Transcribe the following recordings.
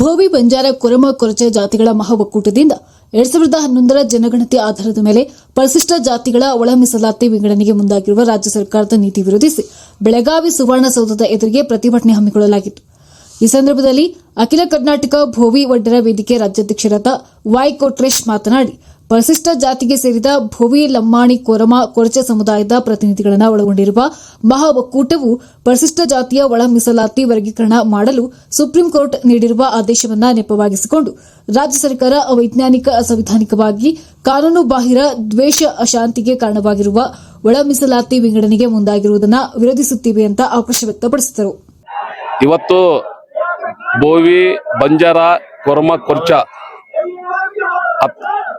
ಭೋವಿ ಬಂಜಾರ ಕೊರಮ ಕೊರಚೆ ಜಾತಿಗಳ ಮಹಾ ಒಕ್ಕೂಟದಿಂದ ಎರಡ್ ಸಾವಿರದ ಹನ್ನೊಂದರ ಜನಗಣತಿ ಆಧಾರದ ಮೇಲೆ ಪರಿಶಿಷ್ಟ ಜಾತಿಗಳ ಒಳ ಮೀಸಲಾತಿ ವಿಂಗಡಣೆಗೆ ಮುಂದಾಗಿರುವ ರಾಜ್ಯ ಸರ್ಕಾರದ ನೀತಿ ವಿರೋಧಿಸಿ ಬೆಳಗಾವಿ ಸುವರ್ಣಸೌಧದ ಎದುರಿಗೆ ಪ್ರತಿಭಟನೆ ಹಮ್ಮಿಕೊಳ್ಳಲಾಗಿತ್ತು. ಈ ಸಂದರ್ಭದಲ್ಲಿ ಅಖಿಲ ಕರ್ನಾಟಕ ಭೋವಿ ಒಡ್ಡರ ವೇದಿಕೆ ರಾಜ್ಯಾಧ್ಯಕ್ಷರಾದ ವೈ ಕೊಟ್ರೇಶ್ ಮಾತನಾಡಿ ಪರಿಶಿಷ್ಟ ಜಾತಿಗೆ ಸೇರಿದ ಭೋವಿ ಲಮ್ಮಾಣಿ ಕೊರಮ ಕೊರಚ ಸಮುದಾಯದ ಪ್ರತಿನಿಧಿಗಳನ್ನು ಒಳಗೊಂಡಿರುವ ಮಹಾ ಒಕ್ಕೂಟವು ಪರಿಶಿಷ್ಟ ಜಾತಿಯ ಒಳ ಮೀಸಲಾತಿ ವರ್ಗೀಕರಣ ಮಾಡಲು ಸುಪ್ರೀಂ ಕೋರ್ಟ್ ನೀಡಿರುವ ಆದೇಶವನ್ನು ನೆಪವಾಗಿಸಿಕೊಂಡು ರಾಜ್ಯ ಸರ್ಕಾರ ಅವೈಜ್ಞಾನಿಕ ಅಸಂವಿಧಾನಿಕವಾಗಿ ಕಾನೂನು ಬಾಹಿರ ದ್ವೇಷ ಅಶಾಂತಿಗೆ ಕಾರಣವಾಗಿರುವ ಒಳ ಮೀಸಲಾತಿ ವಿಂಗಡಣೆಗೆ ಮುಂದಾಗಿರುವುದನ್ನು ವಿರೋಧಿಸುತ್ತಿವೆ ಅಂತ ಆಕ್ರೋಶ ವ್ಯಕ್ತಪಡಿಸಿದರು. ಇವತ್ತು ಬೋವಿ ಬಂಜಾರ, ಕೊರಮ, ಕೊರ್ಚ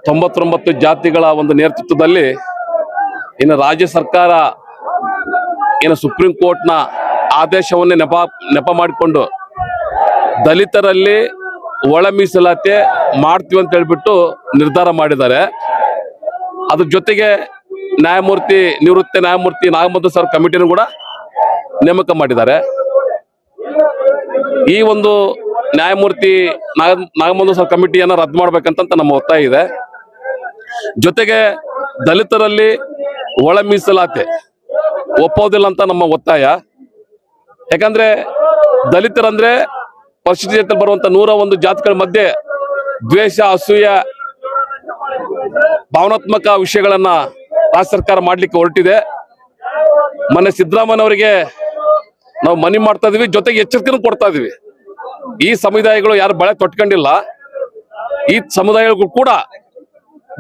ತೊಂಬತ್ತೊಂಬತ್ತು ಜಾತಿಗಳ ಒಂದು ನೇತೃತ್ವದಲ್ಲಿ ಇನ್ನು ರಾಜ್ಯ ಸರ್ಕಾರ ಏನು ಸುಪ್ರೀಂ ಕೋರ್ಟ್ನ ಆದೇಶವನ್ನೇ ನೆಪ ನೆಪ ಮಾಡಿಕೊಂಡು ದಲಿತರಲ್ಲಿ ಒಳ ಮೀಸಲಾತಿ ಮಾಡ್ತೀವಿ ಅಂತ ಹೇಳ್ಬಿಟ್ಟು ನಿರ್ಧಾರ ಮಾಡಿದ್ದಾರೆ. ಅದ್ರ ಜೊತೆಗೆ ನ್ಯಾಯಮೂರ್ತಿ, ನಿವೃತ್ತ ನ್ಯಾಯಮೂರ್ತಿ ನಾಗಮದ್ದು ಸರ್ ಕಮಿಟಿನೂ ಕೂಡ ನೇಮಕ ಮಾಡಿದ್ದಾರೆ. ಈ ಒಂದು ನ್ಯಾಯಮೂರ್ತಿ ನಾಗ ನಾಗಮಂದು ಸರ್ ಕಮಿಟಿಯನ್ನು ರದ್ದು ಮಾಡ್ಬೇಕಂತ ನಮ್ಮ ಒತ್ತಾಯ ಇದೆ. ಜೊತೆಗೆ ದಲಿತರಲ್ಲಿ ಒಳ ಮೀಸಲಾತಿ ಒಪ್ಪೋದಿಲ್ಲ ಅಂತ ನಮ್ಮ ಒತ್ತಾಯ. ಯಾಕಂದ್ರೆ ದಲಿತರಂದ್ರೆ ಪರಿಶಿಷ್ಟ ಬರುವಂತ ನೂರ ಒಂದು ಜಾತಿಗಳ ಮಧ್ಯೆ ದ್ವೇಷ, ಅಸೂಯ, ಭಾವನಾತ್ಮಕ ವಿಷಯಗಳನ್ನ ರಾಜ್ಯ ಸರ್ಕಾರ ಮಾಡ್ಲಿಕ್ಕೆ ಹೊರಟಿದೆ. ಮೊನ್ನೆ ಸಿದ್ದರಾಮಯ್ಯನವರಿಗೆ ನಾವು ಮನಿ ಮಾಡ್ತಾ ಇದೀವಿ, ಜೊತೆಗೆ ಎಚ್ಚರಿಕೆನೂ ಕೊಡ್ತಾ ಇದೀವಿ. ಈ ಸಮುದಾಯಗಳು ಯಾರು ಬಳೆ ತೊಟ್ಕೊಂಡಿಲ್ಲ. ಈ ಸಮುದಾಯಗಳು ಕೂಡ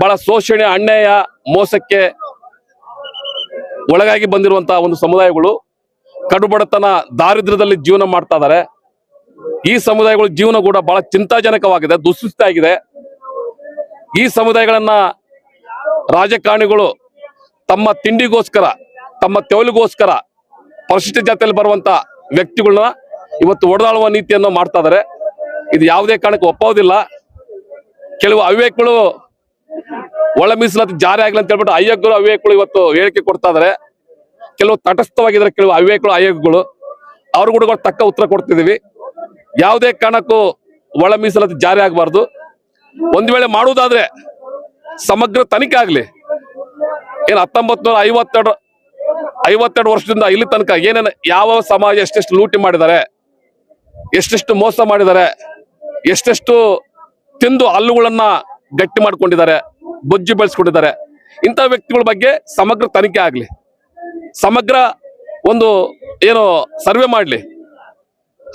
ಬಹಳ ಶೋಷಣೆ, ಅನ್ಯಾಯ, ಮೋಸಕ್ಕೆ ಒಳಗಾಗಿ ಬಂದಿರುವಂತಹ ಒಂದು ಸಮುದಾಯಗಳು ಕಡುಬಡತನ, ದಾರಿದ್ರ್ಯದಲ್ಲಿ ಜೀವನ ಮಾಡ್ತಾ ಇದಾರೆ. ಈ ಸಮುದಾಯಗಳ ಜೀವನ ಕೂಡ ಬಹಳ ಚಿಂತಾಜನಕವಾಗಿದೆ ದುಸ್ಥಿತಿಯಾಗಿದೆ ಈ ಸಮುದಾಯಗಳನ್ನ ರಾಜಕಾರಣಿಗಳು ತಮ್ಮ ತಿಂಡಿಗೋಸ್ಕರ, ತಮ್ಮ ತೆವಲಿಗೋಸ್ಕರ ಪರಿಶಿಷ್ಟ ಜಾತಿಯಲ್ಲಿ ಬರುವಂತ ವ್ಯಕ್ತಿಗಳನ್ನ ಇವತ್ತು ಒಡೆದಾಳುವ ನೀತಿಯನ್ನು ಮಾಡ್ತಾ ಇದಾರೆ. ಇದು ಯಾವುದೇ ಕಾರಣಕ್ಕೆ ಒಪ್ಪೋದಿಲ್ಲ. ಕೆಲವು ಅವಿವೇಕಗಳು ಒಳ ಮೀಸಲಾತಿ ಜಾರಿ ಆಗಿಲ್ಲ ಅಂತ ಹೇಳ್ಬಿಟ್ಟು ಅಯ್ಯಕ್ಕರು ಅವಿವೇಕಗಳು ಇವತ್ತು ಹೇಳಿಕೆ ಕೊಡ್ತಾ ಇದಾರೆ. ಕೆಲವು ತಟಸ್ಥವಾಗಿದ್ದಾರೆ ಕೆಲವು ಅವಿವೇಕಗಳು ಅಯ್ಯಗಳು ಅವ್ರು ಕೂಡ ತಕ್ಕ ಉತ್ತರ ಕೊಡ್ತಿದೀವಿ. ಯಾವುದೇ ಕಾರಣಕ್ಕೂ ಒಳ ಮೀಸಲಾತಿ ಜಾರಿ ಆಗಬಾರ್ದು. ಒಂದ್ ವೇಳೆ ಮಾಡುವುದಾದ್ರೆ ಸಮಗ್ರ ತನಿಖೆ ಆಗ್ಲಿ. ಏನ್ ಹತ್ತೊಂಬತ್ ನೂರ ಐವತ್ತೆರಡು ಐವತ್ತೆರಡು ವರ್ಷದಿಂದ ಇಲ್ಲಿ ತನಕ ಏನೇನು ಯಾವ ಸಮಾಜ ಎಷ್ಟೆಷ್ಟು ಲೂಟಿ ಮಾಡಿದ್ದಾರೆ, ಎಷ್ಟೆಷ್ಟು ಮೋಸ ಮಾಡಿದ್ದಾರೆ, ಎಷ್ಟೆಷ್ಟು ತಿಂದು ಹಲ್ಲುಗಳನ್ನ ಗಟ್ಟಿ ಮಾಡಿಕೊಂಡಿದ್ದಾರೆ, ಬೊಜ್ಜು ಬೆಳೆಸ್ಕೊಂಡಿದ್ದಾರೆ. ಇಂಥ ವ್ಯಕ್ತಿಗಳ ಬಗ್ಗೆ ಸಮಗ್ರ ತನಿಖೆ ಆಗಲಿ. ಸಮಗ್ರ ಒಂದು ಏನು ಸರ್ವೆ ಮಾಡಲಿ.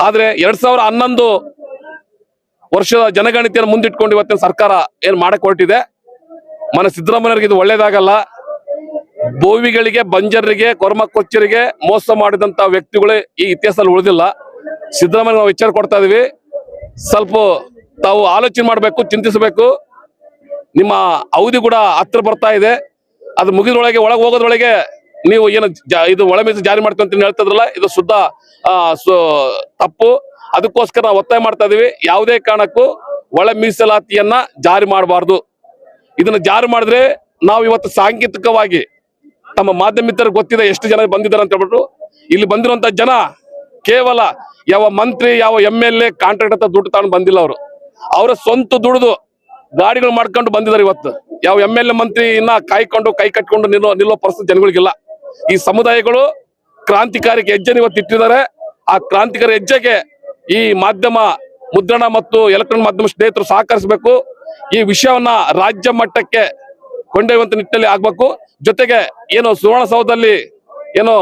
ಆದರೆ ಎರಡ್ ಸಾವಿರ ಹನ್ನೊಂದು ವರ್ಷದ ಜನಗಣತಿಯನ್ನು ಮುಂದಿಟ್ಕೊಂಡು ಇವತ್ತಿನ ಸರ್ಕಾರ ಏನು ಮಾಡಕ್ಕೆ ಹೊರಟಿದೆ? ಮನೆ ಸಿದ್ದರಾಮಯ್ಯರಿಗೆ ಇದು ಒಳ್ಳೇದಾಗಲ್ಲ. ಬೋವಿಗಳಿಗೆ ಬಂಜರಿಗೆ ಕೊರ್ಮ ಕೊಚ್ಚರಿಗೆ ಮೋಸ ಮಾಡಿದಂಥ ವ್ಯಕ್ತಿಗಳು ಈ ಇತಿಹಾಸದಲ್ಲಿ ಉಳಿದಿಲ್ಲ. ಸಿದ್ದರಾಮಯ್ಯ ನಾವು ವಿಚಾರ ಕೊಡ್ತಾ ಇದೀವಿ. ಸ್ವಲ್ಪ ತಾವು ಆಲೋಚನೆ ಮಾಡಬೇಕು, ಚಿಂತಿಸಬೇಕು. ನಿಮ್ಮ ಅವಧಿ ಕೂಡ ಹತ್ರ ಬರ್ತಾ ಇದೆ. ಅದು ಮುಗಿದೊಳಗೆ ಒಳಗೆ ಹೋಗೋದ್ರೊಳಗೆ ನೀವು ಏನು ಇದು ಒಳ ಮೀಸಲು ಜಾರಿ ಮಾಡ್ತೀವಿ ಅಂತ ಹೇಳ್ತಿದ್ರಲ್ಲ, ಇದು ಶುದ್ಧ ತಪ್ಪು. ಅದಕ್ಕೋಸ್ಕರ ನಾವು ಒತ್ತಾಯ ಮಾಡ್ತಾ ಇದೀವಿ. ಯಾವುದೇ ಕಾರಣಕ್ಕೂ ಒಳ ಮೀಸಲಾತಿಯನ್ನ ಜಾರಿ ಮಾಡಬಾರ್ದು. ಇದನ್ನ ಜಾರಿ ಮಾಡಿದ್ರೆ ನಾವು ಇವತ್ತು ಸಾಂಕೇತಿಕವಾಗಿ ತಮ್ಮ ಮಾಧ್ಯಮ ಮಿತ್ರರಿಗೆ ಗೊತ್ತಿದೆ ಎಷ್ಟು ಜನ ಬಂದಿದ್ದಾರೆ ಅಂತ ಹೇಳ್ಬಿಟ್ಟು. ಇಲ್ಲಿ ಬಂದಿರುವಂತ ಜನ ಕೇವಲ ಯಾವ ಮಂತ್ರಿ, ಯಾವ ಎಂ ಎಲ್ ಎ, ಕಾಂಟ್ರಾಕ್ಟ್ ಅಂತ ದುಡ್ಡು ತಗೊಂಡು ಬಂದಿಲ್ಲ ಅವರು. ಅವರ ಸ್ವಂತ ದುಡಿದು ಗಾಡಿಗಳು ಮಾಡ್ಕೊಂಡು ಬಂದಿದ್ದಾರೆ ಇವತ್ತು. ಯಾವ ಎಂ ಎಲ್ ಎ ಮಂತ್ರಿ ಕಾಯ್ಕೊಂಡು ಕೈ ಕಟ್ಕೊಂಡು ನಿಲ್ಲೋ ನಿಲ್ಲೋ ಪರಿಸ್ಥಿತಿ ಜನಗಳಿಗಿಲ್ಲ. ಈ ಸಮುದಾಯಗಳು ಕ್ರಾಂತಿಕಾರಿಕ ಹೆಜ್ಜೆ ಇವತ್ತು ಇಟ್ಟಿದ್ದಾರೆ. ಆ ಕ್ರಾಂತಿಕಾರಿ ಹೆಜ್ಜೆಗೆ ಈ ಮಾಧ್ಯಮ, ಮುದ್ರಣ ಮತ್ತು ಎಲೆಕ್ಟ್ರಾನಿಕ್ ಮಾಧ್ಯಮ ಸ್ನೇಹಿತರು ಸಹಕರಿಸಬೇಕು. ಈ ವಿಷಯವನ್ನ ರಾಜ್ಯ ಮಟ್ಟಕ್ಕೆ ಕೊಂಡೊಯ್ಯುವಂತ ನಿಟ್ಟಿನಲ್ಲಿ ಆಗ್ಬೇಕು. ಜೊತೆಗೆ ಏನು ಸುವರ್ಣಸೌಧದಲ್ಲಿ ಏನೋ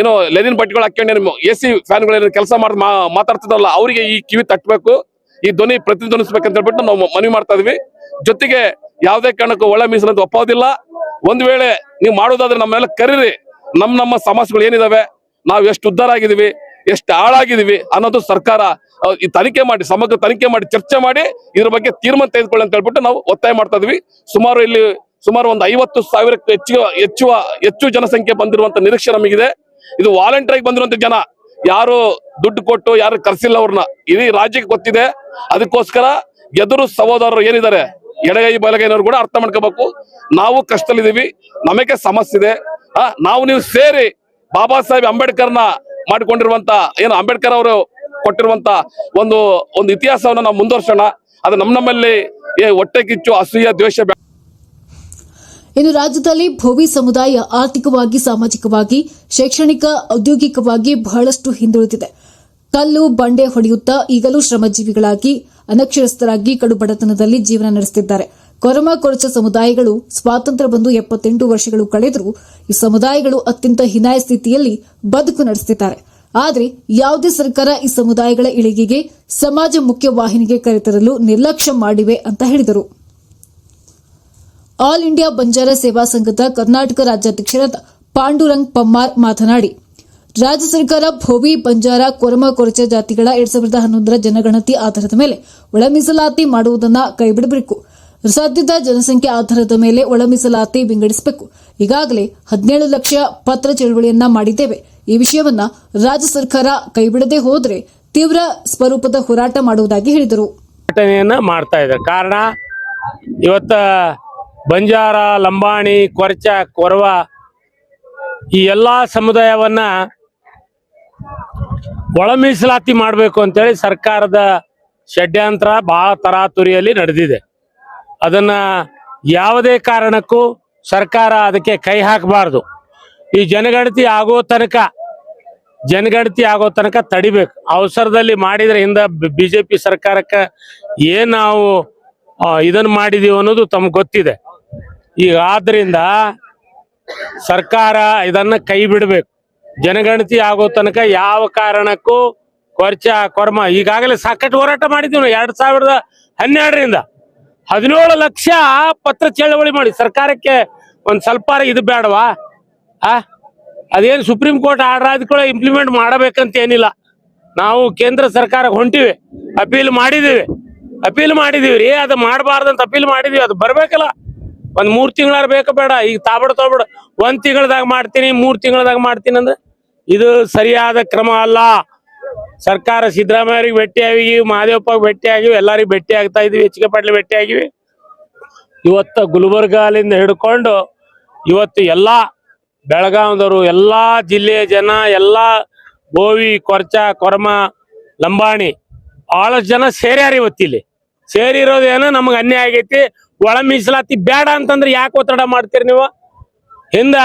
ಏನೋ ಲೆನಿನ್ ಬಟ್ಟೆಗಳು ಹಾಕೊಂಡು ಎ ಸಿ ಫ್ಯಾನ್ಗಳು ಕೆಲಸ ಮಾಡಿ ಮಾತಾಡ್ತಿದ್ರಲ್ಲ ಅವರಿಗೆ ಈ ಕಿವಿ ತಟ್ಟಬೇಕು. ಈ ಧ್ವನಿ ಪ್ರತಿಧ್ವನಿಸ್ಬೇಕಂತ ಹೇಳ್ಬಿಟ್ಟು ನಾವು ಮನವಿ ಮಾಡ್ತಾ ಇದೀವಿ. ಜೊತೆಗೆ ಯಾವುದೇ ಕಾರಣಕ್ಕೂ ಒಳ್ಳೆ ಮೀಸಲಂತ ಒಪ್ಪೋದಿಲ್ಲ. ಒಂದು ವೇಳೆ ನೀವು ಮಾಡೋದಾದ್ರೆ ನಮ್ಮೆಲ್ಲ ಕರೀರಿ. ನಮ್ಮ ನಮ್ಮ ಸಮಸ್ಯೆಗಳು ಏನಿದಾವೆ? ನಾವು ಎಷ್ಟು ಉದ್ದಾರ ಆಗಿದೀವಿ, ಎಷ್ಟು ಹಾಳಾಗಿದೀವಿ ಅನ್ನೋದು ಸರ್ಕಾರ ಈ ತನಿಖೆ ಮಾಡಿ, ಸಮಗ್ರ ತನಿಖೆ ಮಾಡಿ, ಚರ್ಚೆ ಮಾಡಿ ಇದ್ರ ಬಗ್ಗೆ ತೀರ್ಮಾನ ತೆಗೆದುಕೊಳ್ಳಿ ಅಂತ ಹೇಳ್ಬಿಟ್ಟು ನಾವು ಒತ್ತಾಯ ಮಾಡ್ತಾ ಇದೀವಿ. ಸುಮಾರು ಇಲ್ಲಿ, ಸುಮಾರು ಒಂದು ಐವತ್ತು ಸಾವಿರಕ್ಕೂ ಹೆಚ್ಚು ಹೆಚ್ಚು ಹೆಚ್ಚು ಜನಸಂಖ್ಯೆ ಬಂದಿರುವಂತ ನಿರೀಕ್ಷೆ ನಮಗಿದೆ. ಇದು ವಾಲಂಟಿಯರ್ ಆಗಿ ಬಂದಿರುವಂತ ಜನ. ಯಾರು ದುಡ್ಡು ಕೊಟ್ಟು ಯಾರು ಕರ್ಸಿಲ್ಲ ಅವ್ರನ್ನ. ಇಡೀ ರಾಜ್ಯಕ್ಕೆ ಗೊತ್ತಿದೆ. ಅದಕ್ಕೋಸ್ಕರ ಎದುರು ಸಹೋದರರು ಏನಿದ್ದಾರೆ, ಎಡಗೈ ಬಲಗೈನವ್ರು ಕೂಡ ಅರ್ಥ ಮಾಡ್ಕೋಬೇಕು. ನಾವು ಕಷ್ಟದಲ್ಲಿದ್ದೀವಿ, ನಮಗೆ ಸಮಸ್ಯೆ ಇದೆ. ನಾವು ನೀವು ಸೇರಿ ಬಾಬಾ ಸಾಹೇಬ್ ಅಂಬೇಡ್ಕರ್ನ ಮಾಡಿಕೊಂಡಿರುವಂತ, ಏನು ಅಂಬೇಡ್ಕರ್ ಅವರು ಕೊಟ್ಟಿರುವಂತ ಒಂದು ಒಂದು ಇತಿಹಾಸವನ್ನು ನಾವು ಮುಂದುವರ್ಸೋಣ. ಅದು ನಮ್ಮ ನಮ್ಮಲ್ಲಿ ಹೊಟ್ಟೆ ಕಿಚ್ಚು, ಅಸೂಯ, ದ್ವೇಷ ಇನ್ನು ರಾಜ್ಯದಲ್ಲಿ ಭೋವಿ ಸಮುದಾಯ ಆರ್ಥಿಕವಾಗಿ, ಸಾಮಾಜಿಕವಾಗಿ, ಶೈಕ್ಷಣಿಕ, ಔದ್ಯೋಗಿಕವಾಗಿ ಬಹಳಷ್ಟು ಹಿಂದುಳಿದಿದೆ. ಕಲ್ಲು ಬಂಡೆ ಹೊಡೆಯುತ್ತಾ ಈಗಲೂ ಶ್ರಮಜೀವಿಗಳಾಗಿ, ಅನಕ್ಷರಸ್ಥರಾಗಿ ಕಡು ಬಡತನದಲ್ಲಿ ಜೀವನ ನಡೆಸುತ್ತಿದ್ದಾರೆ ಕೊರಮ ಕೊರಚ ಸಮುದಾಯಗಳು ಸ್ವಾತಂತ್ರ್ಯ ಬಂದು ಎಪ್ಪತ್ತೆಂಟು ವರ್ಷಗಳು ಕಳೆದರೂ ಈ ಸಮುದಾಯಗಳು ಅತ್ಯಂತ ಹಿನಾಯ ಸ್ಥಿತಿಯಲ್ಲಿ ಬದುಕು ನಡೆಸುತ್ತಿದ್ದಾರೆ ಆದರೆ ಯಾವುದೇ ಸರ್ಕಾರ ಈ ಸಮುದಾಯಗಳ ಇಳಿಗೆಗೆ ಸಮಾಜ ಮುಖ್ಯ ವಾಹಿನಿಗೆ ಕರೆತರಲು ನಿರ್ಲಕ್ಷ್ಯ ಮಾಡಿವೆ ಅಂತ ಹೇಳಿದರು. ಆಲ್ ಇಂಡಿಯಾ ಬಂಜಾರ ಸೇವಾ ಸಂಘದ ಕರ್ನಾಟಕ ರಾಜ್ಯಾಧ್ಯಕ್ಷರಾದ ಪಾಂಡುರಂಗ್ ಪಮ್ಮಾರ್ ಮಾತನಾಡಿ ರಾಜ್ಯ ಸರ್ಕಾರ ಭೋವಿ, ಬಂಜಾರ, ಕೊರಮ, ಕೊರಚ ಜಾತಿಗಳ ಎರಡ್ ಸಾವಿರದ ಹನ್ನೊಂದರ ಜನಗಣತಿ ಆಧಾರದ ಮೇಲೆ ಒಳಮೀಸಲಾತಿ ಮಾಡುವುದನ್ನ ಕೈಬಿಡಬೇಕು. ಸದ್ಯದ ಜನಸಂಖ್ಯೆ ಆಧಾರದ ಮೇಲೆ ಒಳಮೀಸಲಾತಿ ವಿಂಗಡಿಸಬೇಕು. ಈಗಾಗಲೇ ಹದಿನೇಳು ಲಕ್ಷ ಪತ್ರ ಚಳವಳಿಯನ್ನ ಮಾಡಿದ್ದೇವೆ. ಈ ವಿಷಯವನ್ನ ರಾಜ್ಯ ಸರ್ಕಾರ ಕೈಬಿಡದೆ ಹೋದರೆ ತೀವ್ರ ಸ್ವರೂಪದ ಹೋರಾಟ ಮಾಡುವುದಾಗಿ ಹೇಳಿದರು. ಮಾಡ್ತಾ ಇದ್ದಾರೆ ಕಾರಣ, ಇವತ್ತ ಬಂಜಾರ, ಲಂಬಾಣಿ, ಕೊರಚ, ಕೊರವ ಈ ಎಲ್ಲಾ ಸಮುದಾಯವನ್ನ ಒಳ ಮೀಸಲಾತಿ ಮಾಡಬೇಕು ಅಂತೇಳಿ ಸರ್ಕಾರದ ಷಡ್ಯಂತ್ರ ಬಹಳ ತರಾತುರಿಯಲ್ಲಿ ನಡೆದಿದೆ. ಅದನ್ನ ಯಾವುದೇ ಕಾರಣಕ್ಕೂ ಸರ್ಕಾರ ಅದಕ್ಕೆ ಕೈ ಹಾಕಬಾರ್ದು. ಈ ಜನಗಣತಿ ಆಗೋ ತನಕ, ಜನಗಣತಿ ಆಗೋ ತನಕ ತಡಿಬೇಕು. ಅವಸರದಲ್ಲಿ ಮಾಡಿದ್ರೆ ಹಿಂದ ಬಿಜೆಪಿ ಸರ್ಕಾರಕ್ಕೆ ಏನ್ ನಾವು ಇದನ್ನು ಮಾಡಿದೀವಿ ಅನ್ನೋದು ತಮ್ಗೆ ಗೊತ್ತಿದೆ. ಈಗ ಆದ್ರಿಂದ ಸರ್ಕಾರ ಇದನ್ನ ಕೈ ಬಿಡಬೇಕು. ಜನಗಣತಿ ಆಗೋ ತನಕ ಯಾವ ಕಾರಣಕ್ಕೂ ಕೊರ್ಚ, ಕೊರ್ಮ, ಈಗಾಗಲೇ ಸಾಕಷ್ಟು ಹೋರಾಟ ಮಾಡಿದ್ದೀವಿ ಎರಡ್ ಸಾವಿರದ ಹನ್ನೆರಡರಿಂದ. ಹದಿನೇಳು ಲಕ್ಷ ಪತ್ರ ಚಳವಳಿ ಮಾಡಿ. ಸರ್ಕಾರಕ್ಕೆ ಒಂದ್ ಸ್ವಲ್ಪ ಇದು ಬೇಡವಾ? ಆ? ಅದೇನು ಸುಪ್ರೀಂ ಕೋರ್ಟ್ ಆರ್ಡರ್ ಆದ ಇಂಪ್ಲಿಮೆಂಟ್ ಮಾಡಬೇಕಂತ ಏನಿಲ್ಲ. ನಾವು ಕೇಂದ್ರ ಸರ್ಕಾರಕ್ಕೆ ಹೊಂಟಿವಿ. ಅಪೀಲ್ ಮಾಡಿದೀವಿ. ಅಪೀಲ್ ಮಾಡಿದೀವಿ ರೀ. ಅದು ಮಾಡಬಾರ್ದಂತ ಅಪೀಲ್ ಮಾಡಿದೀವಿ. ಅದು ಬರ್ಬೇಕಲ್ಲ. ಒಂದ್ ಮೂರ್ ತಿಂಗಳಾರ ಬೇಕ ಬೇಡ. ಈಗ ತಾಬಡ ತೋಬಡ ಒಂದ್ ತಿಂಗಳದಾಗ ಮಾಡ್ತೀನಿ, ಮೂರ್ ತಿಂಗಳದಾಗ ಮಾಡ್ತೀನಿ ಅಂದ್ರೆ ಇದು ಸರಿಯಾದ ಕ್ರಮ ಅಲ್ಲ. ಸರ್ಕಾರ ಸಿದ್ದರಾಮಯ್ಯರಿಗೆ ಭೇಟಿ ಆಗಿ ಮಹಾದೇವಪ್ಪ ಭೇಟಿ ಆಗಿವಿ, ಎಲ್ಲರಿಗೂ ಭೇಟಿ ಆಗ್ತಾ ಇದೀವಿ ಹೆಚ್ಚಿಗೆ ಕೆ ಪಾಟೀಲ್ ಭೇಟಿ ಆಗಿವಿ. ಇವತ್ತ ಗುಲ್ಬರ್ಗಾಲಿಂದ ಹಿಡ್ಕೊಂಡು ಇವತ್ತು ಎಲ್ಲಾ ಬೆಳಗಾವದವರು, ಎಲ್ಲಾ ಜಿಲ್ಲೆಯ ಜನ, ಎಲ್ಲಾ ಬೋವಿ ಕೊರ್ಚ, ಕೊರಮ, ಲಂಬಾಣಿ ಬಹಳಷ್ಟು ಜನ ಸೇರ್ಯಾರ ಇವತ್ತಿಲ್ಲಿ. ಸೇರಿರೋದೇನು ನಮ್ಗೆ ಅನ್ಯಾಯ ಆಗೈತಿ. ಒಳ ಮೀಸಲಾತಿ ಬೇಡ ಅಂತಂದ್ರೆ ಯಾಕೆ ಒತ್ತಡ ಮಾಡ್ತೀರಿ ನೀವು? ಹಿಂದ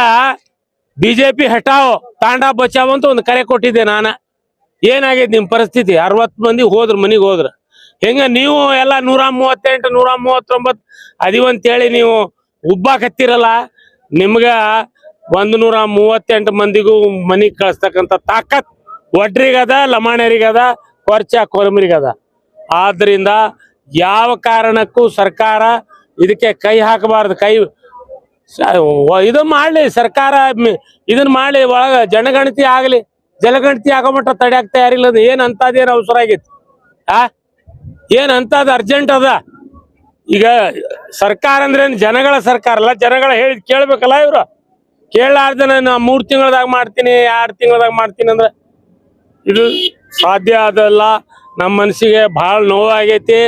ಬಿಜೆಪಿ ಹಟಾವೋ ತಾಂಡಾ ಬಚಾವ್ ಅಂತ ಒಂದು ಕರೆ ಕೊಟ್ಟಿದ್ದೆ ನಾನು. ಏನಾಗೈತಿ ನಿಮ್ಮ ಪರಿಸ್ಥಿತಿ? ಅರವತ್ ಮಂದಿ ಹೋದ್ರು, ಮನಿಗ್ ಹೋದ್ರ. ಹೆಂಗ ನೀವು ಎಲ್ಲ ನೂರ ಮೂವತ್ತೆಂಟು, ನೂರ ಮೂವತ್ತೊಂಬತ್ತು ಅದಿವಂತೇಳಿ ನೀವು ಉಬ್ಬಾಕತ್ತೀರಲ್ಲ ನಿಮ್ಗೆ ಒಂದು ನೂರ ಮೂವತ್ತೆಂಟು ಮಂದಿಗೂ ಮನೆಗೆ ಕಳಿಸ್ತಕ್ಕಂಥ ತಾಕತ್ ಒಡ್ರಿಗದ, ಲಮಾಣರಿಗದ, ಕೊರ್ಚ ಕೊರಮರಿಗದ. ಆದ್ರಿಂದ ಯಾವ ಕಾರಣಕ್ಕೂ ಸರ್ಕಾರ ಇದಕ್ಕೆ ಕೈ ಹಾಕಬಾರ್ದು, ಕೈ ಇದು ಮಾಡ್ಲಿ, ಸರ್ಕಾರ ಇದನ್ನ ಮಾಡ್ಲಿ, ಒಳಗ ಜನಗಣತಿ ಆಗಲಿ ಜನಗಣತಿ ಆಗೋ ಮಟ್ಟ ತಡ್ಯಾಕ್ ತಯಾರಿಲ್ಲ ಏನ್ ಅಂತದೇನು ಅವಸರ ಆಗೈತಿ? ಆ? ಏನ್ ಅಂತದ್ ಅರ್ಜೆಂಟ್ ಅದ? ಈಗ ಸರ್ಕಾರ ಅಂದ್ರೆ ಜನಗಳ ಸರ್ಕಾರ ಅಲ್ಲ, ಜನಗಳ ಹೇಳಿ ಕೇಳ್ಬೇಕಲ್ಲ ಇವ್ರು. ಕೇಳಾರ್ದ ನಾ ಮೂರ್ ತಿಂಗಳದಾಗ ಮಾಡ್ತೀನಿ, ಎರಡು ತಿಂಗಳದಾಗ ಮಾಡ್ತೀನಿ ಅಂದ್ರೆ ಇದು ಸಾಧ್ಯ ಅದಲ್ಲ. ನಮ್ಮ ಮನಸ್ಸಿಗೆ ಬಹಳ ನೋವಾಗೈತಿ.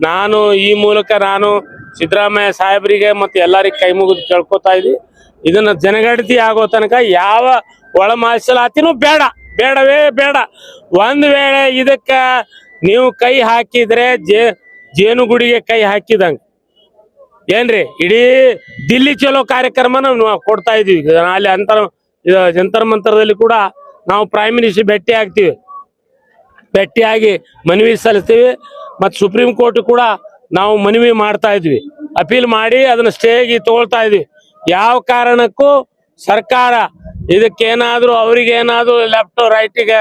ನಾನು ಈ ಮೂಲಕ ನಾನು ಸಿದ್ದರಾಮಯ್ಯ ಸಾಹೇಬರಿಗೆ ಮತ್ತೆ ಎಲ್ಲರಿಗೆ ಕೈ ಮುಗಿದು ಕೇಳ್ಕೊತಾ ಇದ್ವಿ. ಇದನ್ನ ಜನಗಣತಿ ಆಗೋ ತನಕ ಯಾವ ಒಳ ಮೀಸಲಾತಿನೂ ಬೇಡ, ಬೇಡವೇ ಬೇಡ. ಒಂದ್ ವೇಳೆ ಇದಕ್ಕ ನೀವು ಕೈ ಹಾಕಿದ್ರೆ ಜೇ, ಜೇನುಗುಡಿಗೆ ಕೈ ಹಾಕಿದಂಗ. ಏನ್ರಿ? ಇಡೀ ದಿಲ್ಲಿ ಚಲೋ ಕಾರ್ಯಕ್ರಮ ನಾವು ಕೊಡ್ತಾ ಇದೀವಿ. ಅಲ್ಲಿ ಅಂತರ ಜಂತರ್ ಮಂತರದಲ್ಲಿ ಕೂಡ ನಾವು ಪ್ರೈಮ್ ಮಿನಿಸ್ಟರ್ ಭೇಟಿ ಆಗ್ತೀವಿ. ಭೇಟಿಯಾಗಿ ಮನವಿ ಸಲ್ಲಿಸ್ತೀವಿ. ಮತ್ತು ಸುಪ್ರೀಂ ಕೋರ್ಟ್ ಕೂಡ ನಾವು ಮನವಿ ಮಾಡ್ತಾ ಇದ್ವಿ. ಅಪೀಲ್ ಮಾಡಿ ಅದನ್ನ ಸ್ಟೇಗೆ ತಗೊಳ್ತಾ ಇದ್ವಿ. ಯಾವ ಕಾರಣಕ್ಕೂ ಸರ್ಕಾರ ಇದಕ್ಕೇನಾದ್ರೂ ಅವ್ರಿಗೆ ಏನಾದ್ರೂ ಲೆಫ್ಟ್ ರೈಟಿಗೆ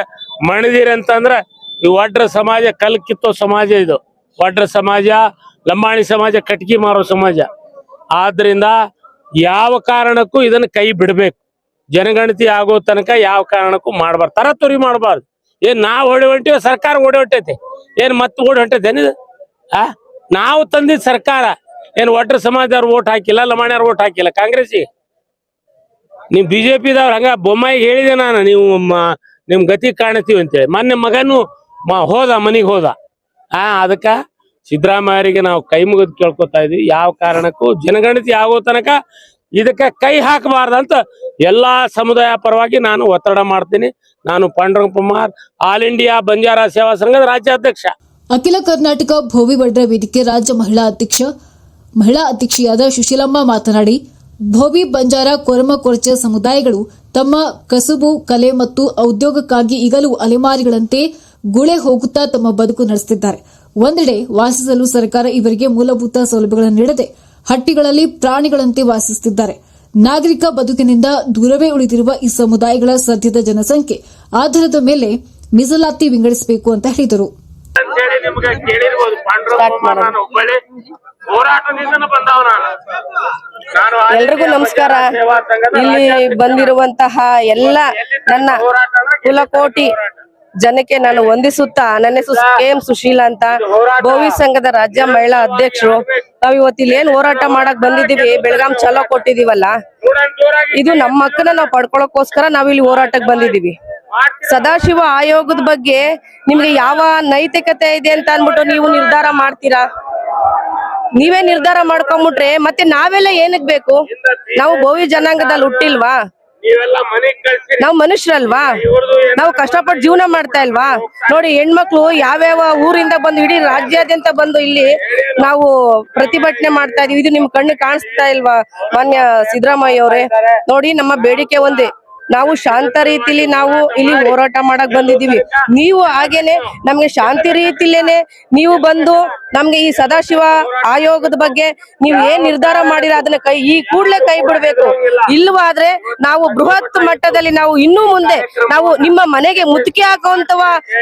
ಮಣಿದಿರಂತಂದ್ರೆ ಈ ಒಡ್ರ ಸಮಾಜ ಕಲ್ಕಿತ್ತೋ ಸಮಾಜ ಇದು. ಒಡ್ರ ಸಮಾಜ, ಲಂಬಾಣಿ ಸಮಾಜ, ಕಟ್ಕಿ ಮಾರೋ ಸಮಾಜ. ಆದ್ರಿಂದ ಯಾವ ಕಾರಣಕ್ಕೂ ಇದನ್ನ ಕೈ ಬಿಡಬೇಕು. ಜನಗಣತಿ ಆಗೋ ತನಕ ಯಾವ ಕಾರಣಕ್ಕೂ ಮಾಡಬಾರ್ದು. ತರತುರಿ ಮಾಡಬಾರ್ದು. ಏನ್ ನಾವು ಓಡಿ ಹೊಂಟಿವ ಸರ್ಕಾರ ಓಡಿ ಹೊಂಟೈತಿ. ಏನ್ ಮತ್ತೆ ಓಡಿ ಹೊಂಟೈತೆ ಆ? ನಾವು ತಂದಿದ್ ಸರ್ಕಾರ ಏನ್ ಒಟ್ರ ಸಮಾಜದವ್ರು ಓಟ್ ಹಾಕಿಲ್ಲ, ಲಮಾಣ್ಯವ್ರು ಓಟ್ ಹಾಕಿಲ್ಲ ಕಾಂಗ್ರೆಸ್ಸಿಗೆ ಬಿಜೆಪಿ ಬಿಜೆಪಿದವ್ರು ಹಂಗ ಬೊಮ್ಮಾಯಿಗೆ ಹೇಳಿದೆ ನಾನು, ನೀವು ನಿಮ್ ಗತಿ ಕಾಣ್ತೀವಿ ಅಂತೇಳಿ. ಮೊನ್ನೆ ಮಗನು ಹೋದ, ಮನಿಗ್ ಹೋದ. ಆ, ಅದಕ್ಕ ಸಿದ್ದರಾಮಯ್ಯರಿಗೆ ನಾವು ಕೈ ಮುಗಿದು ಕೇಳ್ಕೊತಾ ಇದ್ವಿ. ಯಾವ ಕಾರಣಕ್ಕೂ ಜನಗಣತಿ ಆಗೋ ತನಕ ಇದಕ್ಕೆ ಕೈ ಹಾಕಬಾರ್ದಂತ ಎಲ್ಲಾ ಸಮುದಾಯ ಪರವಾಗಿ ನಾನು ಒತ್ತಡ ಮಾಡ್ತೀನಿ. ನಾನು ಪಾಂಡುರಂಗ ಕುಮಾರ್, ಆಲ್ ಇಂಡಿಯಾ ಬಂಜಾರ ಸೇವಾ ಸಂಘದ ರಾಜ್ಯಾಧ್ಯಕ್ಷ. ಅಖಿಲ ಕರ್ನಾಟಕ ಭೋವಿ ಬಡ್ರ ವೇದಿಕೆ ರಾಜ್ಯ ಮಹಿಳಾ ಅಧ್ಯಕ್ಷ, ಮಹಿಳಾ ಅಧ್ಯಕ್ಷೆಯಾದ ಸುಶೀಲಮ್ಮ ಮಾತನಾಡಿ, ಭೋವಿ ಬಂಜಾರ ಕೊರಮ ಕೊರಚ ಸಮುದಾಯಗಳು ತಮ್ಮ ಕಸುಬು, ಕಲೆ ಮತ್ತು ಉದ್ಯೋಗಕ್ಕಾಗಿ ಈಗಲೂ ಅಲೆಮಾರಿಗಳಂತೆ ಗುಳೆ ಹೋಗುತ್ತಾ ತಮ್ಮ ಬದುಕು ನಡೆಸುತ್ತಿದ್ದಾರೆ. ಒಂದೆಡೆ ವಾಸಿಸಲು ಸರ್ಕಾರ ಇವರಿಗೆ ಮೂಲಭೂತ ಸೌಲಭ್ಯಗಳನ್ನು ನೀಡದೆ, ಹಟ್ಟಿಗಳಲ್ಲಿ ಪ್ರಾಣಿಗಳಂತೆ ವಾಸಿಸುತ್ತಿದ್ದಾರೆ. ನಾಗರಿಕ ಬದುಕಿನಿಂದ ದೂರವೇ ಉಳಿದಿರುವ ಈ ಸಮುದಾಯಗಳ ಸದ್ಯದ ಜನಸಂಖ್ಯೆ ಆಧಾರದ ಮೇಲೆ ಮೀಸಲಾತಿ ವಿಂಗಡಿಸಬೇಕು ಅಂತ ಹೇಳಿದರು. ಅಂತೇಳಿ ನಿಮ್ಗೆ ಕೇಳಿರ್ಬೋದು. ಪಾಂಡುರಂಗ ನಾನು. ಬಂದವ ಎಲ್ರಿಗೂ ನಮಸ್ಕಾರ. ಇಲ್ಲಿ. ಬಂದಿರುವಂತಹ ಎಲ್ಲ ನನ್ನ ಕುಲಕೋಟಿ ಜನಕ್ಕೆ ನಾನು ವಂದಿಸುತ್ತಾ ನನ್ನ ಹೆಸರು ಕೆ ಎಂ ಸುಶೀಲ ಅಂತ ಬೋವಿ ಸಂಘದ ರಾಜ್ಯ ಮಹಿಳಾ ಅಧ್ಯಕ್ಷರು. ನಾವ್ ಇವತ್ತು ಇಲ್ಲಿ ಏನ್ ಹೋರಾಟ ಮಾಡಕ್ ಬಂದಿದೀವಿ ಬೆಳಗಾಂ ಚಲೋ ಕೊಟ್ಟಿದೀವಲ್ಲ ಇದು ನಮ್ಮ ಹಕ್ಕನ್ನ ನಾವು ಪಡ್ಕೊಳಕೋಸ್ಕರ ನಾವ್ ಇಲ್ಲಿ ಹೋರಾಟಕ್ಕೆ ಬಂದಿದೀವಿ ಸದಾಶಿವ ಆಯೋಗದ ಬಗ್ಗೆ ನಿಮ್ಗೆ ಯಾವ ನೈತಿಕತೆ ಇದೆ ಅಂತ ಅನ್ಬಿಟ್ಟು ನೀವು ನಿರ್ಧಾರ ಮಾಡ್ತೀರಾ? ನೀವೇ ನಿರ್ಧಾರ ಮಾಡ್ಕೊಂಬಿಟ್ರೆ ಮತ್ತೆ ನಾವೆಲ್ಲ ಏನಕ್ ಬೇಕು? ನಾವು ಬೋವಿ ಜನಾಂಗದಲ್ಲಿ ಹುಟ್ಟಿಲ್ವಾ? ನಾವು ಮನುಷ್ಯರಲ್ವಾ? ನಾವು ಕಷ್ಟಪಟ್ಟು ಜೀವನ ಮಾಡ್ತಾ ಇಲ್ವಾ? ನೋಡಿ, ಹೆಣ್ಮಕ್ಳು ಯಾವ್ಯಾವ ಊರಿಂದ ಬಂದು, ಇಡೀ ರಾಜ್ಯಾದ್ಯಂತ ಬಂದು ಇಲ್ಲಿ ನಾವು ಪ್ರತಿಭಟನೆ ಮಾಡ್ತಾ ಇದೀವಿ. ಇದು ನಿಮ್ ಕಣ್ಣು ಕಾಣಿಸ್ತಾ ಇಲ್ವಾ ಮಾನ್ಯ ಸಿದ್ದರಾಮಯ್ಯ ಅವರೇ? ನೋಡಿ, ನಮ್ಮ ಬೇಡಿಕೆ ಒಂದೇ. ನಾವು ಶಾಂತ ರೀತಿಲಿ ನಾವು ಇಲ್ಲಿ ಹೋರಾಟ ಮಾಡಕ್ ಬಂದಿದ್ದೀವಿ. ನೀವು ಹಾಗೇನೆ ನಮ್ಗೆ ಶಾಂತಿ ರೀತಿಲೇನೆ ನೀವು ಬಂದು ನಮ್ಗೆ ಈ ಸದಾಶಿವ ಆಯೋಗದ ಬಗ್ಗೆ ನೀವು ಏನ್ ನಿರ್ಧಾರ ಮಾಡಿರ ಅದನ್ನ ಕೈ, ಈ ಕೂಡ್ಲೆ ಕೈ ಬಿಡ್ಬೇಕು. ಇಲ್ವಾದ್ರೆ ನಾವು ಬೃಹತ್ ಮಟ್ಟದಲ್ಲಿ ನಾವು ಇನ್ನೂ ಮುಂದೆ ನಾವು ನಿಮ್ಮ ಮನೆಗೆ ಮುತ್ತಿಗೆ ಹಾಕುವಂತ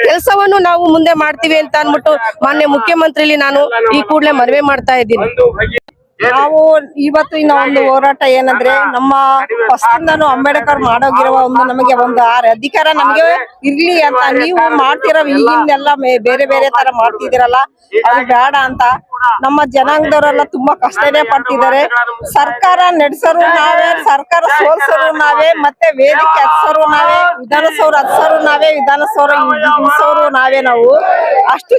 ಕೆಲಸವನ್ನು ನಾವು ಮುಂದೆ ಮಾಡ್ತೀವಿ ಅಂತ ಅನ್ಬಿಟ್ಟು ಮಾನ್ಯ ಮುಖ್ಯಮಂತ್ರಿಲಿ ನಾನು ಈ ಕೂಡ್ಲೆ ಮನವಿ ಮಾಡ್ತಾ ಇದ್ದೀನಿ. ನಾವು ಇವತ್ತು ಇನ್ನ ಒಂದು ಹೋರಾಟ ಏನಂದ್ರೆ ನಮ್ಮ ಫಸ್ಟ್ ಇಂದಾನು ಅಂಬೇಡ್ಕರ್ ಮಾಡೋಗಿರುವ ಒಂದು ನಮಗೆ ಒಂದು ಆ ಅಧಿಕಾರ ನಮಗೆ ಇರ್ಲಿ ಅಂತ ನೀವು ಮಾಡ್ತಿರೋ ಈಗಿಂದೆಲ್ಲ ಬೇರೆ ಬೇರೆ ತರ ಮಾಡ್ತಿದಿರಲ್ಲ ಅದು ಬೇಡ ಅಂತ. ನಮ್ಮ ಜನಾಂಗದವರೆಲ್ಲ ತುಂಬಾ ಕಷ್ಟನೇ ಪಡ್ತಿದ್ದಾರೆ ಸರ್ಕಾರ ನಡೆಸೋರು ನಾವೇ ಸರ್ಕಾರ ಸೋಲ್ಸೋರು ನಾವೇ ಮತ್ತೆ ವೇದಿಕೆ ಹತ್ಸೋರು ನಾವೇ ವಿಧಾನಸೌಧ ಹತ್ಸೋರು ನಾವೇ ವಿಧಾನಸೌರ ನಾವೇ ನಾವು. ಅಷ್ಟು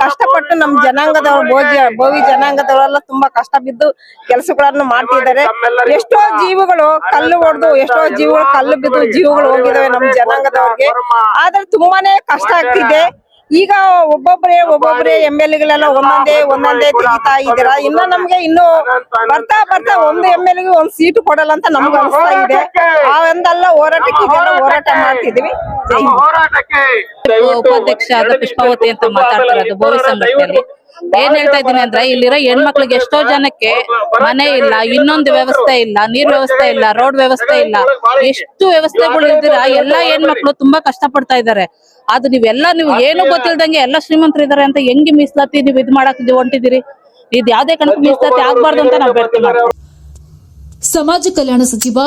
ಕಷ್ಟಪಟ್ಟು ನಮ್ ಜನಾಂಗದವ್ರು ಭೋಜ ಭೋವಿ ಜನಾಂಗದವರೆಲ್ಲ ತುಂಬಾ ಕಷ್ಟ ಬಿದ್ದು ಕೆಲಸಗಳನ್ನು ಮಾಡ್ತಿದ್ದಾರೆ. ಎಷ್ಟೋ ಜೀವಗಳು ಕಲ್ಲು ಹೊಡೆದು ಎಷ್ಟೋ ಜೀವಗಳು ಕಲ್ಲು ಬಿದ್ದು ಜೀವಗಳು ಹೋಗಿದಾವೆ ನಮ್ ಜನಾಂಗದವ್ರಿಗೆ. ಆದ್ರೆ ತುಂಬಾನೇ ಕಷ್ಟ ಆಗ್ತಿದೆ. ಈಗ ಒಬ್ಬೊಬ್ರೆ ಒಬ್ಬೊಬ್ರೆ ಎಂ ಎಲ್ ಎಗಳೆಲ್ಲ ಒಂದೊಂದೇ ಒಂದೊಂದೇ ತೆಗಿತಾ ಇದ್ದೀರಾ? ಇನ್ನ ನಮ್ಗೆ ಇನ್ನು ಬರ್ತಾ ಬರ್ತಾ ಒಂದು ಎಂ ಎಲ್ಗೆ ಒಂದ್ ಸೀಟು ಕೊಡಲ್ಲ ಅಂತ ನಮ್ಗೆ ಅನಿಸ್ತಾ ಇದೆ. ಆ ಒಂದಲ್ಲ ಹೋರಾಟಕ್ಕೆ ಇದೆಲ್ಲ ಹೋರಾಟ ಮಾಡ್ತಿದೀವಿ ಉಪಾಧ್ಯಕ್ಷ ಆದ ಪುಷ್ಪಾವತಿ ಅಂತ ಮಾತಾಡ್ತಿರೋದು ಬೋವಿ ಸಂಘಟನೆಯಲ್ಲಿ ಏನ್ ಹೇಳ್ತಾ ಇದ್ದೀನಿ ಅಂದ್ರೆ ಇಲ್ಲಿರೋ ಹೆಣ್ಮಕ್ಳಿಗೆ ಎಷ್ಟೋ ಜನಕ್ಕೆ ಮನೆ ಇಲ್ಲ, ಇನ್ನೊಂದು ವ್ಯವಸ್ಥೆ ಇಲ್ಲ, ನೀರ್ ವ್ಯವಸ್ಥೆ ಇಲ್ಲ, ರೋಡ್ ವ್ಯವಸ್ಥೆ ಇಲ್ಲ. ಎಷ್ಟು ವ್ಯವಸ್ಥೆಗಳು ಇದ್ದೀರಾ ಎಲ್ಲಾ ಹೆಣ್ಮಕ್ಳು ತುಂಬಾ ಕಷ್ಟ ಪಡ್ತಾ ಇದಾರೆ ಅದು ನೀವೆಲ್ಲ ನೀವು ಏನು ಗೊತ್ತಿಲ್ದಂಗೆ ಎಲ್ಲ ಇದಾರೆ ಅಂತ ಹೆಂಗೆ ಮೀಸಲಾತಿ ನೀವು ಇದ್ ಮಾಡಕ್ ಹೊಂಟಿದ್ದೀರಿ? ಇದ್ ಯಾವ್ದೇ ಕಣಕ್ ಮೀಸಲಾತಿ ಆಗ್ಬಾರ್ದು ಅಂತ ನಾವು ಬೇಡ್ತೀವಿ ಸಮಾಜ ಕಲ್ಯಾಣ ಸಚಿವ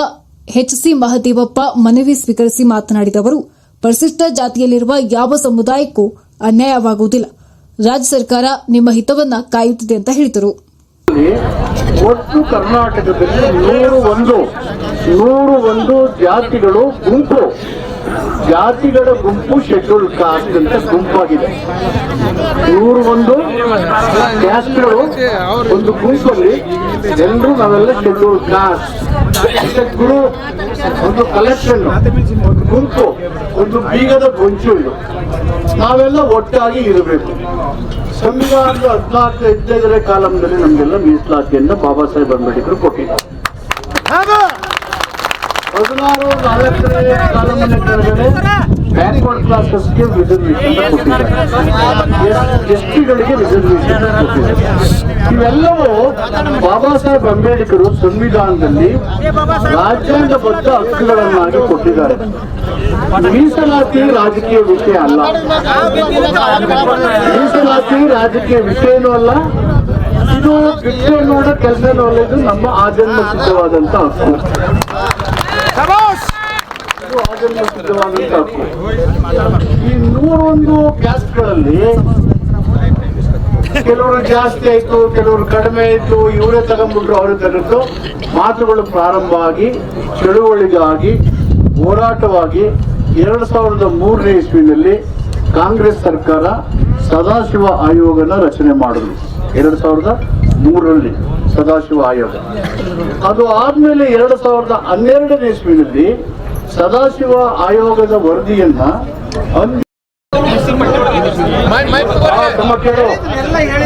ಎಚ್ಸಿ ಮಹದೇವಪ್ಪ ಮನವಿ ಸ್ವೀಕರಿಸಿ ಮಾತನಾಡಿದ ಅವರು, ಪರಿಶಿಷ್ಟ ಜಾತಿಯಲ್ಲಿರುವ ಯಾವ ಸಮುದಾಯಕ್ಕೂ ಅನ್ಯಾಯವಾಗುವುದಿಲ್ಲ. ರಾಜ್ಯ ಸರ್ಕಾರ ನಿಮ್ಮ ಹಿತವನ್ನ ಕಾಯುತ್ತಿದೆ ಅಂತ ಹೇಳಿದರು. ಒಟ್ಟು ಕರ್ನಾಟಕದಲ್ಲಿ ನೂರು ಒಂದು ನೂರು ಒಂದು ಜಾತಿಗಳು ಗುಂಪು. ಜಾತಿಗಳ ಗುಂಪು ಶೆಡ್ಯೂಲ್ ಕಾಸ್ಟ್ ಅಂತ ಗುಂಪಾಗಿದೆ. ಇವರು ಒಂದು ಕ್ಯಾಸ್ಟ್ಗಳು ಒಂದು ಗುಂಪಲ್ಲಿ ಜನರು ನಾವೆಲ್ಲ ಶೆಡ್ಯೂಲ್ ಕಾಸ್ಟ್. ಗುರು, ಒಂದು ಕಲೆಕ್ಷನ್ ಒಂದು ಗುಂಪು, ಒಂದು ಬೀಗದ ಗೊಂಚು ನಾವೆಲ್ಲ ಒಟ್ಟಾಗಿ ಇರಬೇಕು. ಸಂವಿಧಾನದ ಹದಿನಾಲ್ಕು ಹದಿನೈದನೇ ಕಾಲಂನಲ್ಲಿ ನಮಗೆಲ್ಲ ಮೀಸಲಾತಿಯನ್ನು ಬಾಬಾ ಸಾಹೇಬ್ ಅಂಬೇಡ್ಕರ್ ಕೊಟ್ಟಿದ್ದಾರೆ. ಹದಿನಾರು ನಾಲ್ಕನೇ ಕಾಲಮನ ಕೆಳಗಡೆ ಬ್ಯಾಕ್ವರ್ಡ್ ಕ್ಲಾಸಸ್ಗೆ ಎಸ್ಟಿಗಳಿಗೆ ಕೊಟ್ಟಿದ್ದಾರೆ ಇವೆಲ್ಲವೂ ಬಾಬಾ ಸಾಹೇಬ್ ಅಂಬೇಡ್ಕರ್ ಸಂವಿಧಾನದಲ್ಲಿ ರಾಜ್ಯಾಂಗಬದ್ಧ ಹಕ್ಕುಗಳನ್ನಾಗಿ ಕೊಟ್ಟಿದ್ದಾರೆ ಮೀಸಲಾತಿ ರಾಜಕೀಯ ವಿಷಯ ಅಲ್ಲ ಮೀಸಲಾತಿ ರಾಜಕೀಯ ವಿಷಯನೂ ಅಲ್ಲ ಇದು ಭಿಕ್ಷೆ ನೋಡೋ ಕೆಲಸನೂ ಅಲ್ಲ ಇದು ನಮ್ಮ ಆಜನ್ಮ ಸಿದ್ಧವಾದಂತ ಹಕ್ಕು ಇದು ಆಜನ್ಮ ಸಿದ್ಧವಾದಂತ ಹಕ್ಕು ಈ ನೂರೊಂದು ಕ್ಯಾಸ್ಟ್ಗಳಲ್ಲಿ ಕೆಲವರು ಜಾಸ್ತಿ ಆಯ್ತು, ಕೆಲವರು ಕಡಿಮೆ ಆಯ್ತು, ಇವರೇ ತಗೊಂಡ್ಬಿಟ್ರು, ಅವರೇ ತಗೊಂಡು ಮಾತುಗಳು ಪ್ರಾರಂಭ ಆಗಿ ಚಳುವಳಿಗಾಗಿ, ಹೋರಾಟವಾಗಿ ಎರಡ್ ಸಾವಿರದ ಮೂರನೇ ಇಸ್ವಿನಲ್ಲಿ ಕಾಂಗ್ರೆಸ್ ಸರ್ಕಾರ ಸದಾಶಿವ ಆಯೋಗನ ರಚನೆ ಮಾಡಿದ್ರು. ಎರಡ್ ಸಾವಿರದ ಮೂರರಲ್ಲಿ. ಸದಾಶಿವ ಆಯೋಗ. ಅದು ಆದ್ಮೇಲೆ ಎರಡು ಸಾವಿರದ ಹನ್ನೆರಡನೇ ಇಸ್ವಿನಲ್ಲಿ ಸದಾಶಿವ ಆಯೋಗದ ವರದಿಯನ್ನ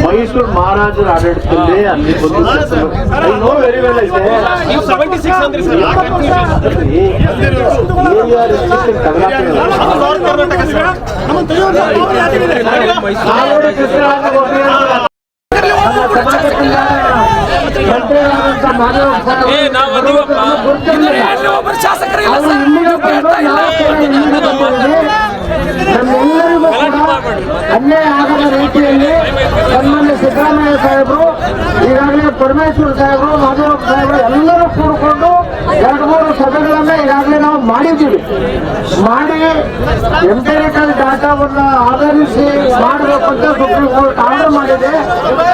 ಮೈಸೂರು ಮಹಾರಾಜರ ಆಡಳಿತದಲ್ಲಿ ಅಲ್ಲಿ ಬಂದು ವೆರಿ ವೆಲ್ ಐತೆ ನಮ್ಮೆಲ್ಲರಿಗೂ ಕೂಡ ಅನ್ಯಾಯ ಆಗದ ರೀತಿಯಲ್ಲಿ ಸನ್ಮಾನ್ಯ ಸಿದ್ದರಾಮಯ್ಯ ಸಾಹೇಬರು ಈಗಾಗಲೇ ಪರಮೇಶ್ವರ ಸಾಹೇಬರು ಮಾಧವಪ್ಪ ಸಾಹೇಬರು ಎಲ್ಲರೂ ಕೂಡಿಕೊಂಡು ಎರಡು ಮೂರು ಸಭೆಗಳನ್ನ ಈಗಾಗಲೇ ನಾವು ಮಾಡಿದ್ದೀವಿ. ಮಾಡಿ ಎಂಪೆರಿಕಲ್ ಡಾಟಾವನ್ನ ಆಧರಿಸಿ ಮಾಡಬೇಕು ಅಂತ ಸುಪ್ರೀಂ ಕೋರ್ಟ್ ಆರ್ಡರ್ ಮಾಡಿದೆ.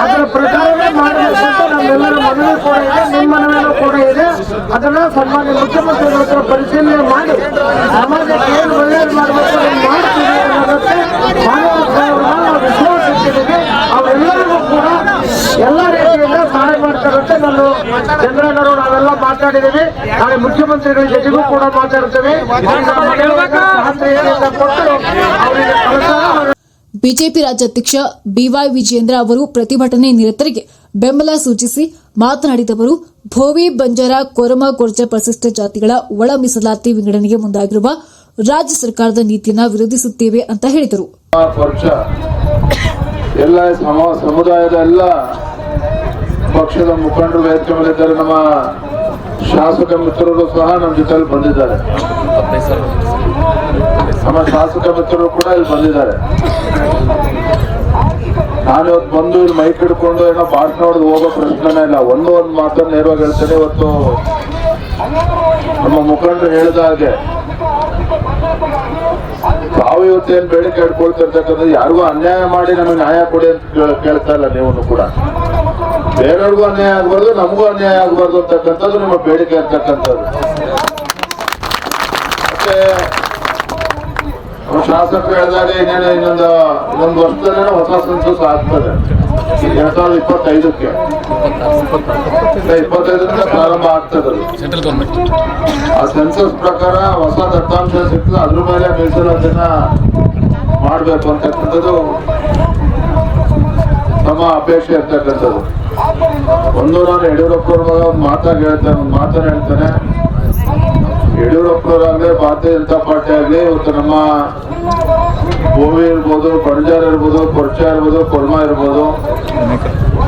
ಅದರ ಪ್ರಕಾರವೇ ಮಾಡಬೇಕು ನಮ್ಮೆಲ್ಲರ ಮನವಿ ಕೂಡ ಇದೆ, ನಿಮ್ಮ ಮನವಿನೂ ಕೂಡ ಇದೆ. ಅದನ್ನ ಸನ್ಮಾನ್ಯ ಮುಖ್ಯಮಂತ್ರಿಗಳ ಹತ್ರ ಪರಿಶೀಲನೆ ಮಾಡಿ, ಸಮಾಜಕ್ಕೆ ಏನು ಒಳ್ಳೇದು ಮಾಡಬೇಕು ಮಾಡ್ತೀವಿ ಅನ್ನೋದಕ್ಕೆ ವಿಶ್ವಾಸ ಇಟ್ಟಿದ್ದೀವಿ. ಅವರೆಲ್ಲರಿಗೂ ಕೂಡ ಎಲ್ಲ ರೀತಿಯಿಂದ ಸಹಾಯ ಮಾಡ್ತಾರಂತೆ ನಾನು ಚಂದ್ರಣ್ಣರು ನಾವೆಲ್ಲ ಮಾತಾಡಿದ್ದೀವಿ. ನಾಳೆ ಮುಖ್ಯಮಂತ್ರಿಗಳ ಜೊತೆಗೂ ಕೂಡ ಮಾತಾಡ್ತೇವೆ. ಕೊಟ್ಟು ಬಿಜೆಪಿ ರಾಜ್ಯಾಧ್ಯಕ್ಷ ಬಿವೈ ವಿಜೇಂದ್ರ ಅವರು ಪ್ರತಿಭಟನೆ ನಿರತರಿಗೆ ಬೆಂಬಲ ಸೂಚಿಸಿ ಮಾತನಾಡಿದವರು, ಭೋವಿ ಬಂಜಾರ ಕೊರಮ ಕೊರ್ಜ ಪರಿಶಿಷ್ಟ ಜಾತಿಗಳ ಒಳ ಮೀಸಲಾತಿ ವಿಂಗಡಣೆಗೆ ಮುಂದಾಗಿರುವ ರಾಜ್ಯ ಸರ್ಕಾರದ ನೀತಿಯನ್ನು ವಿರೋಧಿಸುತ್ತೇವೆ ಅಂತ ಹೇಳಿದರು. ಎಲ್ಲ ಸಮ, ಸಮುದಾಯದ ಎಲ್ಲ ಪಕ್ಷದ ಮುಖಂಡರು ನಮ್ಮ ಶಾಸಕ ಮಿತ್ರರು ಸಹ ನಮ್ಮ ಜೊತೆಯಲ್ಲಿ ಬಂದಿದ್ದಾರೆ. ನಮ್ಮ ಶಾಸಕ ಮಿತ್ರರು ಕೂಡ ಇಲ್ಲಿ ಬಂದಿದ್ದಾರೆ. ನಾನು ಇವತ್ತು ಬಂದು ಇಲ್ಲಿ ಮೈಕ್ ಹಿಡ್ಕೊಂಡು ಏನೋ ಹೊಡೆದು ಹೋಗೋ ಪ್ರಶ್ನೆನೇ ಇಲ್ಲ. ಒಂದು ಒಂದು ಮಾತನ್ನು ನೇರವಾಗಿ ಹೇಳ್ತೇನೆ. ಇವತ್ತು ನಮ್ಮ ಮುಖಂಡರು ಹೇಳಿದ ಹಾಗೆ, ತಾವು ಇವತ್ತೇನು ಬೇಡಿಕೆ ಇಟ್ಕೊಳ್ತಿರ್ತಕ್ಕಂಥ ಯಾರಿಗೂ ಅನ್ಯಾಯ ಮಾಡಿ ನಮಗೆ ನ್ಯಾಯ ಕೊಡಿ ಅಂತ ಕೇಳ್- ಕೇಳ್ತಾ ಇಲ್ಲ ನೀವು ಕೂಡ. ಬೇರೆಯವ್ರಿಗೂ ಅನ್ಯಾಯ ಆಗ್ಬಾರ್ದು, ನಮಗೂ ಅನ್ಯಾಯ ಆಗ್ಬಾರ್ದು ಅಂತಕ್ಕಂಥದ್ದು ನಿಮ್ಮ ಬೇಡಿಕೆ ಅಂತಕ್ಕಂಥದ್ದು ಮತ್ತೆ ಶಾಸಕರು ಹೇಳಿದಾಗ ಇನ್ನೇನು ಇನ್ನೊಂದು ಇನ್ನೊಂದು ವರ್ಷದಲ್ಲೇ ಹೊಸ ಸೆನ್ಸಸ್ ಆಗ್ತದೆ. ಎರಡ್ ಸಾವಿರದ ಇಪ್ಪತ್ತೈದಕ್ಕೆ. ಇಪ್ಪತ್ತೈದರಿಂದ ಪ್ರಾರಂಭ ಆಗ್ತದೆ ಆ ಸೆನ್ಸಸ್ ಪ್ರಕಾರ ಹೊಸ ದತ್ತಾಂಶ ಸಿಕ್ತದೆ ಅದ್ರ ಮೇಲೆ ಮೀಸಲಾತಿನ ಮಾಡಬೇಕು ಅಂತಕ್ಕಂಥದ್ದು ನಮ್ಮ ಅಪೇಕ್ಷೆ ಇರ್ತಕ್ಕಂಥದ್ದು. ಒಂದು ನಾನು ಯಡಿಯೂರಪ್ಪ ಮಗ ಒಂದು ಮಾತಾಗಿ ಹೇಳ್ತೇನೆ ಒಂದು ಮಾತನ್ನ ಹೇಳ್ತೇನೆ. ಯಡಿಯೂರಪ್ಪನವರಾಗಲಿ ಭಾರತೀಯ ಜನತಾ ಪಾರ್ಟಿ ಆಗಲಿ, ಇವತ್ತು ನಮ್ಮ ಭೂಮಿ ಇರ್ಬೋದು ಬಂಜಾರ ಇರ್ಬೋದು ಕೊರ್ಚ ಇರ್ಬೋದು ಕೊಲ್ಮ ಇರ್ಬೋದು,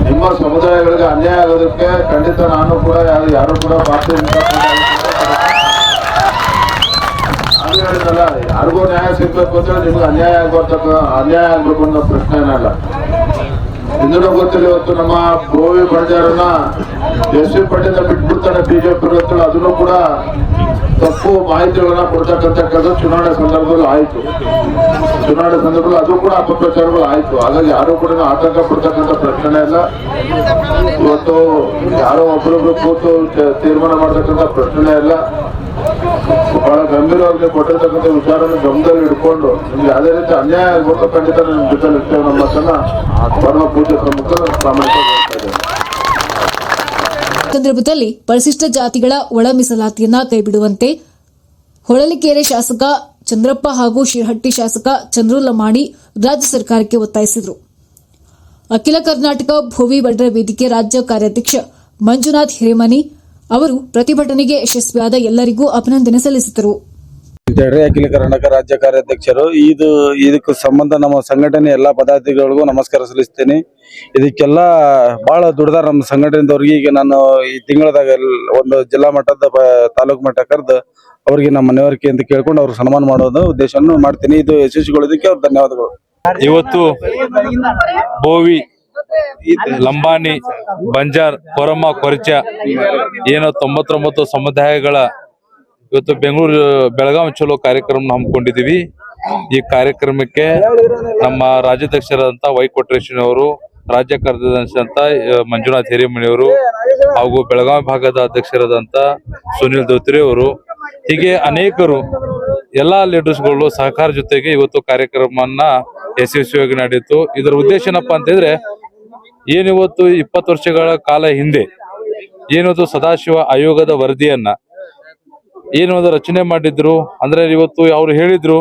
ನಿಮ್ಮ ಸಮುದಾಯಗಳಿಗೆ ಅನ್ಯಾಯ ಆಗೋದಕ್ಕೆ ಖಂಡಿತ ನಾನು ಕೂಡ ಯಾರು ಯಾರು ಕೂಡ ಭಾರತೀಯ ಜನತಾ ಪಾರ್ಟಿ ಯಾರಿಗೂ ನ್ಯಾಯ ಸಿಗ್ಬೇಕು ಅಂದ್ರೆ ನಿಮ್ಗೆ ಅನ್ಯಾಯ ಆಗ್ಬರ್ತಕ್ಕ ಅನ್ಯಾಯ ಆಗ್ಬೇಕು ಅನ್ನೋ ಪ್ರಶ್ನೆ ಏನಲ್ಲ. ಹಿಂದಿನ ಗೊತ್ತಿಲ್ಲ ಇವತ್ತು ನಮ್ಮ ಗೋವಿ ಬಂಜಾರನ್ನ ಎಸ್ ವಿ ಪಟೇಲ್ ಬಿಟ್ಬಿಡ್ತಾರೆ ಬಿಜೆಪಿ ಅದನ್ನು ಕೂಡ ತಪ್ಪು ಮಾಹಿತಿಗಳನ್ನ ಕೊಡ್ತಕ್ಕಂಥದ್ದು ಚುನಾವಣೆ ಸಂದರ್ಭದಲ್ಲಿ ಆಯ್ತು. ಚುನಾವಣೆ ಸಂದರ್ಭದಲ್ಲಿ ಅದು ಕೂಡ ಅಪಪ್ರಚಾರಗಳು ಆಯ್ತು. ಹಾಗಾಗಿ ಯಾರು ಕೂಡ ಆತಂಕ ಪಡ್ತಕ್ಕಂಥ ಪ್ರಶ್ನೆ ಇಲ್ಲ. ಇವತ್ತು ಯಾರೋ ಒಬ್ಬರೊಬ್ರು ಕೂತು ತೀರ್ಮಾನ ಮಾಡ್ತಕ್ಕಂಥ ಪ್ರಶ್ನೆ ಇಲ್ಲ. ಬಹಳ ಗಂಭೀರವಾಗಿ ಕೊಟ್ಟಿರ್ತಕ್ಕಂಥ ವಿಚಾರನ ಗಮನದಲ್ಲಿ ಇಟ್ಕೊಂಡು ನಿಮ್ಗೆ ಯಾವುದೇ ರೀತಿ ಅನ್ಯಾಯ ಆಗ್ಬೋದು ಖಂಡಿತ ನಿಮ್ಮ ಜೊತೆ ಇರ್ತೇವೆ ನಮ್ಮ ಮಾತನ್ನ ಪರಮ ಪೂಜೆ ಪ್ರಮುಖ ಇದ್ದೇನೆ ಸಂದರ್ಭದಲ್ಲಿ ಪರಿಶಿಷ್ಟ ಜಾತಿಗಳ ಒಳ ಮೀಸಲಾತಿಯನ್ನ ಕೈಬಿಡುವಂತೆ ಹೊಳಲಿಕೆರೆ ಶಾಸಕ ಚಂದ್ರಪ್ಪ ಹಾಗೂ ಶಿರಹಟ್ಟಿ ಶಾಸಕ ಚಂದ್ರು ಲಮಾಣಿ ರಾಜ್ಯ ಸರ್ಕಾರಕ್ಕೆ ಒತ್ತಾಯಿಸಿದರು. ಅಖಿಲ ಕರ್ನಾಟಕ ಭೂವಿ ಬಡ್ರ ವೇದಿಕೆ ರಾಜ್ಯ ಕಾರ್ಯಾಧ್ಯಕ್ಷ ಮಂಜುನಾಥ್ ಹಿರೇಮನಿ ಅವರು ಪ್ರತಿಭಟನೆಗೆ ಯಶಸ್ವಿಯಾದ ಎಲ್ಲರಿಗೂ ಅಭಿನಂದನೆ ಸಲ್ಲಿಸಿದರು. ಅಖಿಲ ಕರ್ನಾಟಕ ರಾಜ್ಯ ಕಾರ್ಯಾಧ್ಯಕ್ಷರು ಇದು ಇದಕ್ಕೆ ಸಂಬಂಧ ನಮ್ಮ ಸಂಘಟನೆ ಎಲ್ಲಾ ಪದಾಧಿಕಾರಿಗಳಿಗೂ ನಮಸ್ಕಾರ ಸಲ್ಲಿಸ್ತೇನೆ. ಇದಕ್ಕೆಲ್ಲ ಬಹಳ ದುಡ್ದಾರ ನಮ್ಮ ಸಂಘಟನೆದವ್ರಿಗೆ ಈಗ ನಾನು ಈ ತಿಂಗಳದಾಗ ಒಂದು ಜಿಲ್ಲಾ ಮಟ್ಟದ ತಾಲೂಕ್ ತಾಲೂಕು ಮಟ್ಟ ಕರೆದು ಅವರಿಗೆ ನಮ್ಮ ಮನವರಿಕೆ ಅಂತ ಕೇಳ್ಕೊಂಡು ಅವ್ರಿಗೆ ಸನ್ಮಾನ ಮಾಡೋದು ಉದ್ದೇಶವನ್ನು ಮಾಡ್ತೀನಿ. ಇದು ಯಶಸ್ವಿಗೊಳ್ಳೋದಕ್ಕೆ ಅವ್ರ ಧನ್ಯವಾದಗಳು. ಇವತ್ತು ಬೋವಿ ಲಂಬಾಣಿ ಬಂಜಾರ್ ಕೊರಮ್ಮ ಕೊರಚ ಏನೋ ತೊಂಬತ್ತೊಂಬತ್ತು ಸಮುದಾಯಗಳ ಇವತ್ತು ಬೆಂಗಳೂರು ಬೆಳಗಾವಿ ಚಲೋ ಕಾರ್ಯಕ್ರಮ ಹಮ್ಮಿಕೊಂಡಿದೀವಿ ಈ ಕಾರ್ಯಕ್ರಮಕ್ಕೆ ನಮ್ಮ ರಾಜ್ಯಾಧ್ಯಕ್ಷರಾದಂತ ವೈ ಅವರು ರಾಜ್ಯ ಕಾರ್ಯದರ್ಶಿ ಅಂತ ಆ, ಮಂಜುನಾಥ್ ಹಿರೇಮಣಿ ಅವರು ಹಾಗೂ ಬೆಳಗಾವಿ ಭಾಗದ ಅಧ್ಯಕ್ಷರಾದಂತ ಸುನಿಲ್ ದೋತ್ರಿ ಅವರು. ಹೀಗೆ ಅನೇಕರು ಎಲ್ಲಾ ಲೀಡರ್ಸ್ಗಳು ಸಹಕಾರ ಜೊತೆಗೆ ಇವತ್ತು ಕಾರ್ಯಕ್ರಮವನ್ನ ಯಶಸ್ವಿಯಾಗಿ ನಡೆಯಿತು. ಇದರ ಉದ್ದೇಶ ಏನಪ್ಪಾ ಅಂತಂದ್ರೆ ಏನಿವತ್ತು ಇಪ್ಪತ್ತು ವರ್ಷಗಳ ಕಾಲ ಹಿಂದೆ ಏನದು ಸದಾಶಿವ ಆಯೋಗದ ವರದಿಯನ್ನ ಏನು ಅದು ರಚನೆ ಮಾಡಿದ್ರು? ಅಂದ್ರೆ ಇವತ್ತು ಅವ್ರು ಹೇಳಿದ್ರು,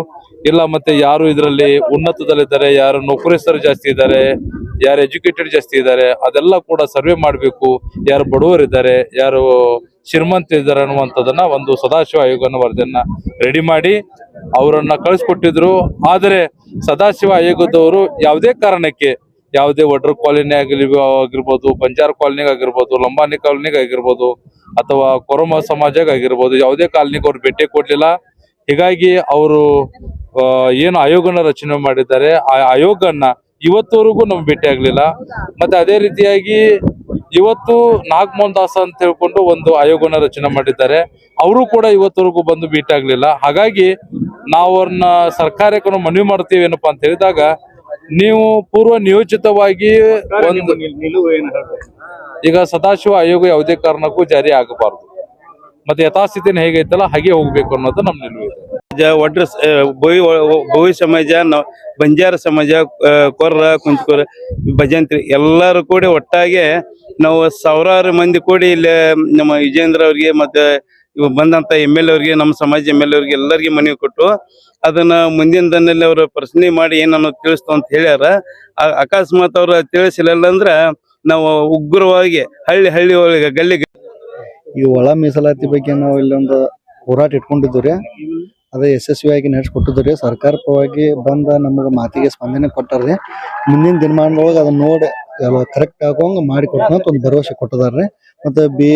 ಇಲ್ಲ ಮತ್ತೆ ಯಾರು ಇದರಲ್ಲಿ ಉನ್ನತದಲ್ಲಿದ್ದಾರೆ ಯಾರು ನೌಕರಸ್ಥರು ಜಾಸ್ತಿ ಇದ್ದಾರೆ, ಯಾರು ಎಜುಕೇಟೆಡ್ ಜಾಸ್ತಿ ಇದ್ದಾರೆ, ಅದೆಲ್ಲ ಕೂಡ ಸರ್ವೆ ಮಾಡಬೇಕು, ಯಾರು ಬಡವರಿದ್ದಾರೆ, ಯಾರು ಶ್ರೀಮಂತ ಇದ್ದಾರೆ ಅನ್ನುವಂಥದ್ದನ್ನ ಒಂದು ಸದಾಶಿವ ಆಯೋಗನ ವರದಿಯನ್ನ ರೆಡಿ ಮಾಡಿ ಅವರನ್ನ ಕಳಿಸ್ಕೊಟ್ಟಿದ್ರು. ಆದರೆ ಸದಾಶಿವ ಆಯೋಗದವರು ಯಾವುದೇ ಕಾರಣಕ್ಕೆ ಯಾವುದೇ ಒಡ್ರ ಕಾಲೋನಿ ಆಗಲಿ ಆಗಿರ್ಬೋದು, ಬಂಜಾರ ಕಾಲೋನಿ ಆಗಿರ್ಬೋದು ಲಂಬಾನಿ ಕಾಲೋನಿ ಆಗಿರ್ಬೋದು, ಅಥವಾ ಕೊರಮ ಸಮಾಜಕ್ಕೆ ಆಗಿರ್ಬೋದು, ಯಾವುದೇ ಕಾಲೋನಿಗೆ ಅವ್ರು ಭೇಟಿ ಕೊಡ್ಲಿಲ್ಲ. ಹೀಗಾಗಿ ಅವರು ಏನು ಆಯೋಗನ ರಚನೆ ಮಾಡಿದ್ದಾರೆ, ಆ ಆಯೋಗನ ಇವತ್ತವರೆಗೂ ನಮ್ಗೆ ಭೇಟಿ ಆಗ್ಲಿಲ್ಲ. ಮತ್ತೆ ಅದೇ ರೀತಿಯಾಗಿ ಇವತ್ತು ನಾಗಮೋಹನ್ ದಾಸ್ ಅಂತ ಹೇಳ್ಕೊಂಡು ಒಂದು ಆಯೋಗನ ರಚನೆ ಮಾಡಿದ್ದಾರೆ. ಅವರು ಕೂಡ ಇವತ್ತವರೆಗೂ ಬಂದು ಭೇಟಿ ಆಗ್ಲಿಲ್ಲ. ಹಾಗಾಗಿ ನಾವು ಅವ್ರನ್ನ ಸರ್ಕಾರಕ್ಕೆ ನಾವು ಮನವಿ ಮಾಡ್ತೀವಿ ಏನಪ್ಪಾ ಅಂತ ಹೇಳಿದಾಗ ನೀವು ಪೂರ್ವ ನಿಯೋಜಿತವಾಗಿ ಒಂದು ಈಗ ಸದಾಶಿವ ಆಯೋಗ ಯಾವುದೇ ಕಾರಣಕ್ಕೂ ಜಾರಿ ಆಗಬಾರದು. ಮತ್ತೆ ಯಥಾಸ್ಥಿತಿನ ಹೇಗೈತಲ್ಲ ಹಾಗೆ ಹೋಗ್ಬೇಕು ಅನ್ನೋದು ನಮ್ಮ ನಿಲುವು ಇದೆ. ಒಡ್ರ ಬೋವಿ ಬೋವಿ ಸಮಾಜ ಬಂಜಾರ ಸಮಾಜ ಕೊರ್ರ ಕುಂಚಕೊರ ಭಜಂತ್ರಿ ಎಲ್ಲರೂ ಕೂಡಿ ಒಟ್ಟಾಗಿ ನಾವು ಸಾವಿರಾರು ಮಂದಿ ಕೂಡಿ ಇಲ್ಲಿ ನಮ್ಮ ವಿಜೇಂದ್ರ ಅವ್ರಿಗೆ ಮತ್ತೆ ಇವ್ ಬಂದಂತ ಎಂ ಎಲ್ ಅವ್ರಿಗೆ, ನಮ್ಮ ಸಮಾಜ ಎಂ ಎಲ್ ಅವ್ರಿಗೆ ಎಲ್ಲರಿಗೆ ಮನವಿ ಕೊಟ್ಟು ಅದನ್ನ ಮುಂದಿನ ದಿನದಲ್ಲಿ ಅವ್ರ ಪ್ರಶ್ನೆ ಮಾಡಿ ಏನನ್ನೋ ತಿಳಿಸ್ತು ಅಂತ ಹೇಳ್ಯಾರ. ಅಕಸ್ಮಾತ್ ಅವ್ರು ತಿಳಿಸಿಲ್ಲ ಅಂದ್ರ ನಾವು ಉಗ್ರವಾಗಿ ಹಳ್ಳಿ ಹಳ್ಳಿ ಒಳಗೆ ಗಲ್ಲಿ ಈ ಒಳ ಮೀಸಲಾತಿ ಬಗ್ಗೆ ನಾವು ಇಲ್ಲೊಂದು ಹೋರಾಟ ಇಟ್ಕೊಂಡಿದ್ದು ರೀ ಅದೇ ಯಶಸ್ವಿಯಾಗಿ ನಡೆಸ್ಕೊಟ್ಟಿದ್ದು ರೀ ಸರ್ಕಾರ ಬಂದ ನಮಗೆ ಮಾತಿಗೆ ಸ್ಪಂದನೆ ಕೊಟ್ಟಾರ್ರಿ. ಮುಂದಿನ ದಿನಮಾನದೊಳಗೆ ಅದನ್ನ ನೋಡಿ ಕರೆಕ್ಟ್ ಆಗುವಂಗ ಮಾಡಿ ಅಂತ ಒಂದು ಭರವಸೆ ಕೊಟ್ಟದಾರ್ರಿ. ಮತ್ತೆ ಬಿ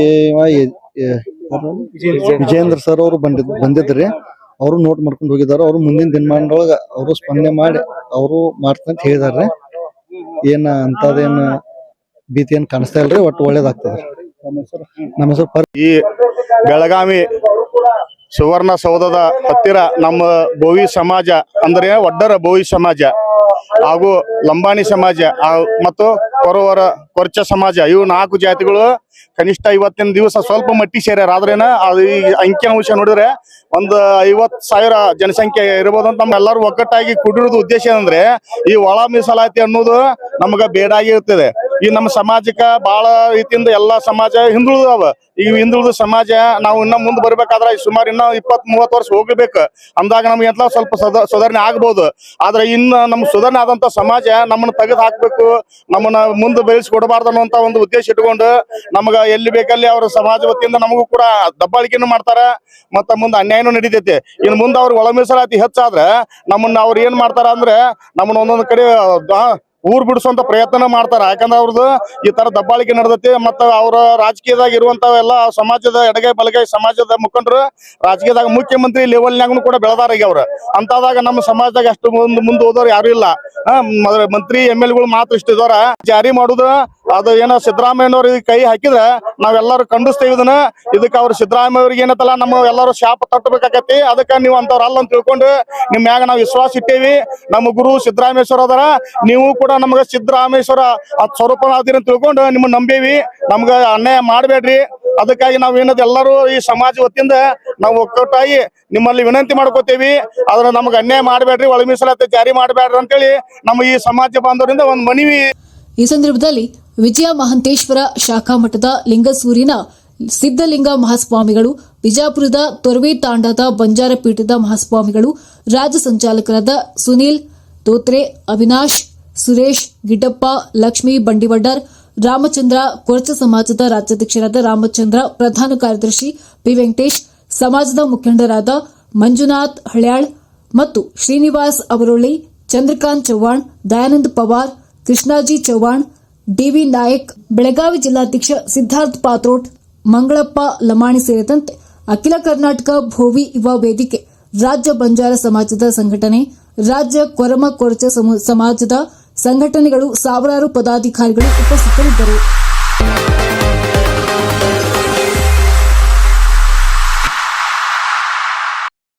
ವಿಜೇಂದ್ರ ಸರ್ ಅವರು ಬಂದಿದ್ ಬಂದಿದ್ರಿ. ಅವರು ನೋಟ್ ಮಾಡ್ಕೊಂಡು ಹೋಗಿದಾರ ಅವ್ರು ಮುಂದಿನ ದಿನಮಾನದೊಳಗ ಅವರು ಸ್ಪಂದನೆ ಮಾಡಿ ಅವರು ಮಾಡ್ತಂತ ಹೇಳಿದಾರ್ರಿ ಏನ ಅಂತದೇನ ಭೀತಿ ಏನ್ ಕಾಣಿಸ್ತಾ ಇಲ್ರಿ ಒಟ್ಟು ಒಳ್ಳೇದಾಗ್ತದ. ನಮ್ಮ ಹೆಸರು ಪರ್ ಈ ಬೆಳಗಾವಿ ಸುವರ್ಣ ಸೌಧದ ಹತ್ತಿರ ನಮ್ಮ ಬೋವಿ ಸಮಾಜ ಅಂದ್ರೆ ಒಡ್ಡರ ಬೋವಿ ಸಮಾಜ. ಹಾಗೂ ಲಂಬಾಣಿ ಸಮಾಜ ಮತ್ತು ಕೊರವರ ಕೊರ್ಚ ಸಮಾಜ. ಇವು ನಾಲ್ಕು ಜಾತಿಗಳು. ಕನಿಷ್ಠ ಇವತ್ತಿನ ದಿವಸ ಸ್ವಲ್ಪ ಮಟ್ಟಿ ಸೇರ್ಯಾರ. ಆದ್ರೇನ ಅದು ಈ ಅಂಕಿಅಂಶ ನೋಡಿದ್ರೆ ಒಂದು ಐವತ್ ಸಾವಿರ ಜನಸಂಖ್ಯೆ ಇರ್ಬೋದು ಅಂತ ನಮ್ಮೆಲ್ಲರೂ ಒಗ್ಗಟ್ಟಾಗಿ ಕುಡಿರೋದು ಉದ್ದೇಶ ಏನಂದ್ರೆ ಈ ಒಳ ಮೀಸಲಾತಿ ಅನ್ನೋದು ನಮಗ ಬೇಡಾಗಿರ್ತದೆ ಈ ನಮ್ಮ ಸಮಾಜಕ್ಕ ಬಹಳ ರೀತಿಯಿಂದ ಎಲ್ಲಾ ಸಮಾಜ ಹಿಂದುಳಿದವ ಈ ಹಿಂದುಳಿದ ಸಮಾಜ ನಾವು ಇನ್ನ ಮುಂದೆ ಬರ್ಬೇಕಾದ್ರೆ ಸುಮಾರು ಇನ್ನ ಇಪ್ಪತ್ ಮೂವತ್ ವರ್ಷ ಹೋಗ್ಬೇಕು. ಅಂದಾಗ ನಮ್ಗೆ ಎಲ್ಲ ಸ್ವಲ್ಪ ಸುಧ- ಸುಧಾರಣೆ ಆಗ್ಬೋದು. ಆದ್ರೆ ಇನ್ನ ನಮ್ ಸುಧಾರಣೆ ಆದಂತ ಸಮಾಜ ನಮ್ಮನ್ನ ತೆಗೆದು ಹಾಕ್ಬೇಕು, ನಮ್ಮನ್ನ ಮುಂದೆ ಬೆಳೆಸಿ ಕೊಡಬಾರ್ದು ಅನ್ನುವಂತ ಒಂದು ಉದ್ದೇಶ ಇಟ್ಕೊಂಡು ನಮಗ ಎಲ್ಲಿ ಬೇಕಲ್ಲಿ ಅವ್ರ ಸಮಾಜ ವತಿಯಿಂದ ನಮಗೂ ಕೂಡ ದಬ್ಬಾಳಿಕೆನೂ ಮಾಡ್ತಾರ, ಮತ್ತ ಮುಂದೆ ಅನ್ಯಾಯನೂ ನಡೀತೈತಿ. ಇನ್ ಮುಂದೆ ಅವ್ರ ಒಳ ಮೀಸಲಾತಿ ಹೆಚ್ಚಾದ್ರ ನಮ್ಮನ್ನ ಅವ್ರ ಏನ್ ಮಾಡ್ತಾರ ಅಂದ್ರೆ ನಮ್ಮನ್ನ ಒಂದೊಂದ್ ಕಡೆ ಊರ್ ಬಿಡಿಸುವಂತ ಪ್ರಯತ್ನ ಮಾಡ್ತಾರ. ಯಾಕಂದ್ರೆ ಅವ್ರದ್ದು ಈ ತರ ದಬ್ಬಾಳಿಕೆ ನಡೆದೈತಿ ಮತ್ತ ಅವ್ರ ರಾಜಕೀಯದಾಗ ಇರುವಂತವೆಲ್ಲ ಸಮಾಜದ ಎಡಗೈ ಬಲಗೈ ಸಮಾಜದ ಮುಖಂಡರು ರಾಜಕೀಯದಾಗ ಮುಖ್ಯಮಂತ್ರಿ ಲೆವೆಲ್ನಾಗೂ ಕೂಡ ಬೆಳೆದಾರ ಈಗ ಅವ್ರ. ಅಂತದಾಗ ನಮ್ಮ ಸಮಾಜದಾಗ ಅಷ್ಟು ಮುಂದ್ ಮುಂದೆ ಹೋದವ್ರು ಯಾರು ಇಲ್ಲ. ಮಂತ್ರಿ ಎಂ ಎಲ್ಗಳು ಮಾತ್ರ ಇಷ್ಟ ಜಾರಿ ಮಾಡುದು ಅದು ಏನೋ ಇದಕ್ಕೆ ಕೈ ಹಾಕಿದ್ರೆ ನಾವೆಲ್ಲರೂ ಖಂಡಿಸ್ತೇವೆ ಇದನ್ನ. ಇದಕ್ಕೆ ಅವ್ರು ಸಿದ್ದರಾಮಯ್ಯ ಅವ್ರಿಗೆ ಏನತ್ತಲ್ಲ, ನಮ್ಮ ಎಲ್ಲರೂ ಶಾಪ ತಟ್ಟಬೇಕಾಕತಿ ಅದಕ್ಕೆ ನೀವು ಅಂತವ್ರ ಅಲ್ಲ ಅಂತ ತಿಳ್ಕೊಂಡು ನಿಮ್ ಮ್ಯಾಗ ನಾವು ವಿಶ್ವಾಸ ಇಟ್ಟೇವಿ. ನಮ್ಮ ಗುರು ಸಿದ್ದರಾಮೇಶ್ವರ ಅದರ. ನೀವು ಕೂಡ ನಮ್ಗೆ ಸಿದ್ದರಾಮೇಶ್ವರ ಅದ್ ಸ್ವರೂಪ ಅದಿರ ಅಂತ ತಿಳ್ಕೊಂಡು ನಿಮ್ಮ ನಂಬೇವಿ. ನಮ್ಗ ಅನ್ಯಾಯ ಮಾಡಬೇಡ್ರಿ. ಅದಕ್ಕಾಗಿ ನಾವು ಏನದ ಎಲ್ಲರೂ ಈ ಸಮಾಜ ವತಿಯಿಂದ ನಾವು ಒಕ್ಕಟ್ಟಾಗಿ ನಿಮ್ಮಲ್ಲಿ ವಿನಂತಿ ಮಾಡ್ಕೋತೇವಿ. ಅದನ್ನ ನಮ್ಗೆ ಅನ್ಯಾಯ ಮಾಡಬೇಡ್ರಿ ಒಳ ಮೀಸಲಾತಿ ಜಾರಿ ಮಾಡಬೇಡ್ರಿ ಅಂತೇಳಿ ನಮ್ಮ ಈ ಸಮಾಜ ಬಾಂಧವರಿಂದ ಒಂದ್ ಮನವಿ. ಈ ಸಂದರ್ಭದಲ್ಲಿ ವಿಜಯ ಮಹಂತೇಶ್ವರ ಶಾಖಾ ಮಠದ ಲಿಂಗಸೂರಿನ ಸಿದ್ದಲಿಂಗ ಮಹಾಸ್ವಾಮಿಗಳು, ಬಿಜಾಪುರದ ತೊರವೆ ತಾಂಡದ ಬಂಜಾರ ಪೀಠದ ಮಹಾಸ್ವಾಮಿಗಳು, ರಾಜ್ಯ ಸಂಚಾಲಕರಾದ ಸುನೀಲ್ ತೋತ್ರೆ, ಅವಿನಾಶ್, ಸುರೇಶ್, ಗಿಡ್ಡಪ್ಪ, ಲಕ್ಷ್ಮೀ ಬಂಡಿವಡ್ಡರ್, ರಾಮಚಂದ್ರ ಕೊರಚ ಸಮಾಜದ ರಾಜ್ಯಾಧ್ಯಕ್ಷರಾದ ರಾಮಚಂದ್ರ, ಪ್ರಧಾನ ಕಾರ್ಯದರ್ಶಿ ಪಿ ವೆಂಕಟೇಶ್, ಸಮಾಜದ ಮುಖಂಡರಾದ ಮಂಜುನಾಥ್ ಹಳ್ಯಾಳ್ ಮತ್ತು ಶ್ರೀನಿವಾಸ್ ಅವರೊಳ್ಳಿ, ಚಂದ್ರಕಾಂತ್ ಚೌಹಾಣ್ ದಯಾನಂದ್ ಪವಾರ್, ಕೃಷ್ಣಾಜಿ ಚವ್ಹಾಣ್ ಡಿವಿ ನಾಯಕ್, ಬೆಳಗಾವಿ ಜಿಲ್ಲಾಧ್ಯಕ್ಷ ಸಿದ್ಧಾರ್ಥ ಪಾತ್ರೋಟ್, ಮಂಗಳಪ್ಪ ಲಮಾಣಿ ಸೇರಿದಂತೆ ಅಖಿಲ ಕರ್ನಾಟಕ ಭೋವಿ ಯುವ ವೇದಿಕೆ, ರಾಜ್ಯ ಬಂಜಾರ ಸಮಾಜದ ಸಂಘಟನೆ, ರಾಜ್ಯ ಕೊರಮ ಕೊರಚ ಸಮು- ಸಮಾಜದ ಸಂಘಟನೆಗಳು ಸಾವಿರಾರು ಪದಾಧಿಕಾರಿಗಳು ಉಪಸ್ಥಿತರಿದ್ದರು.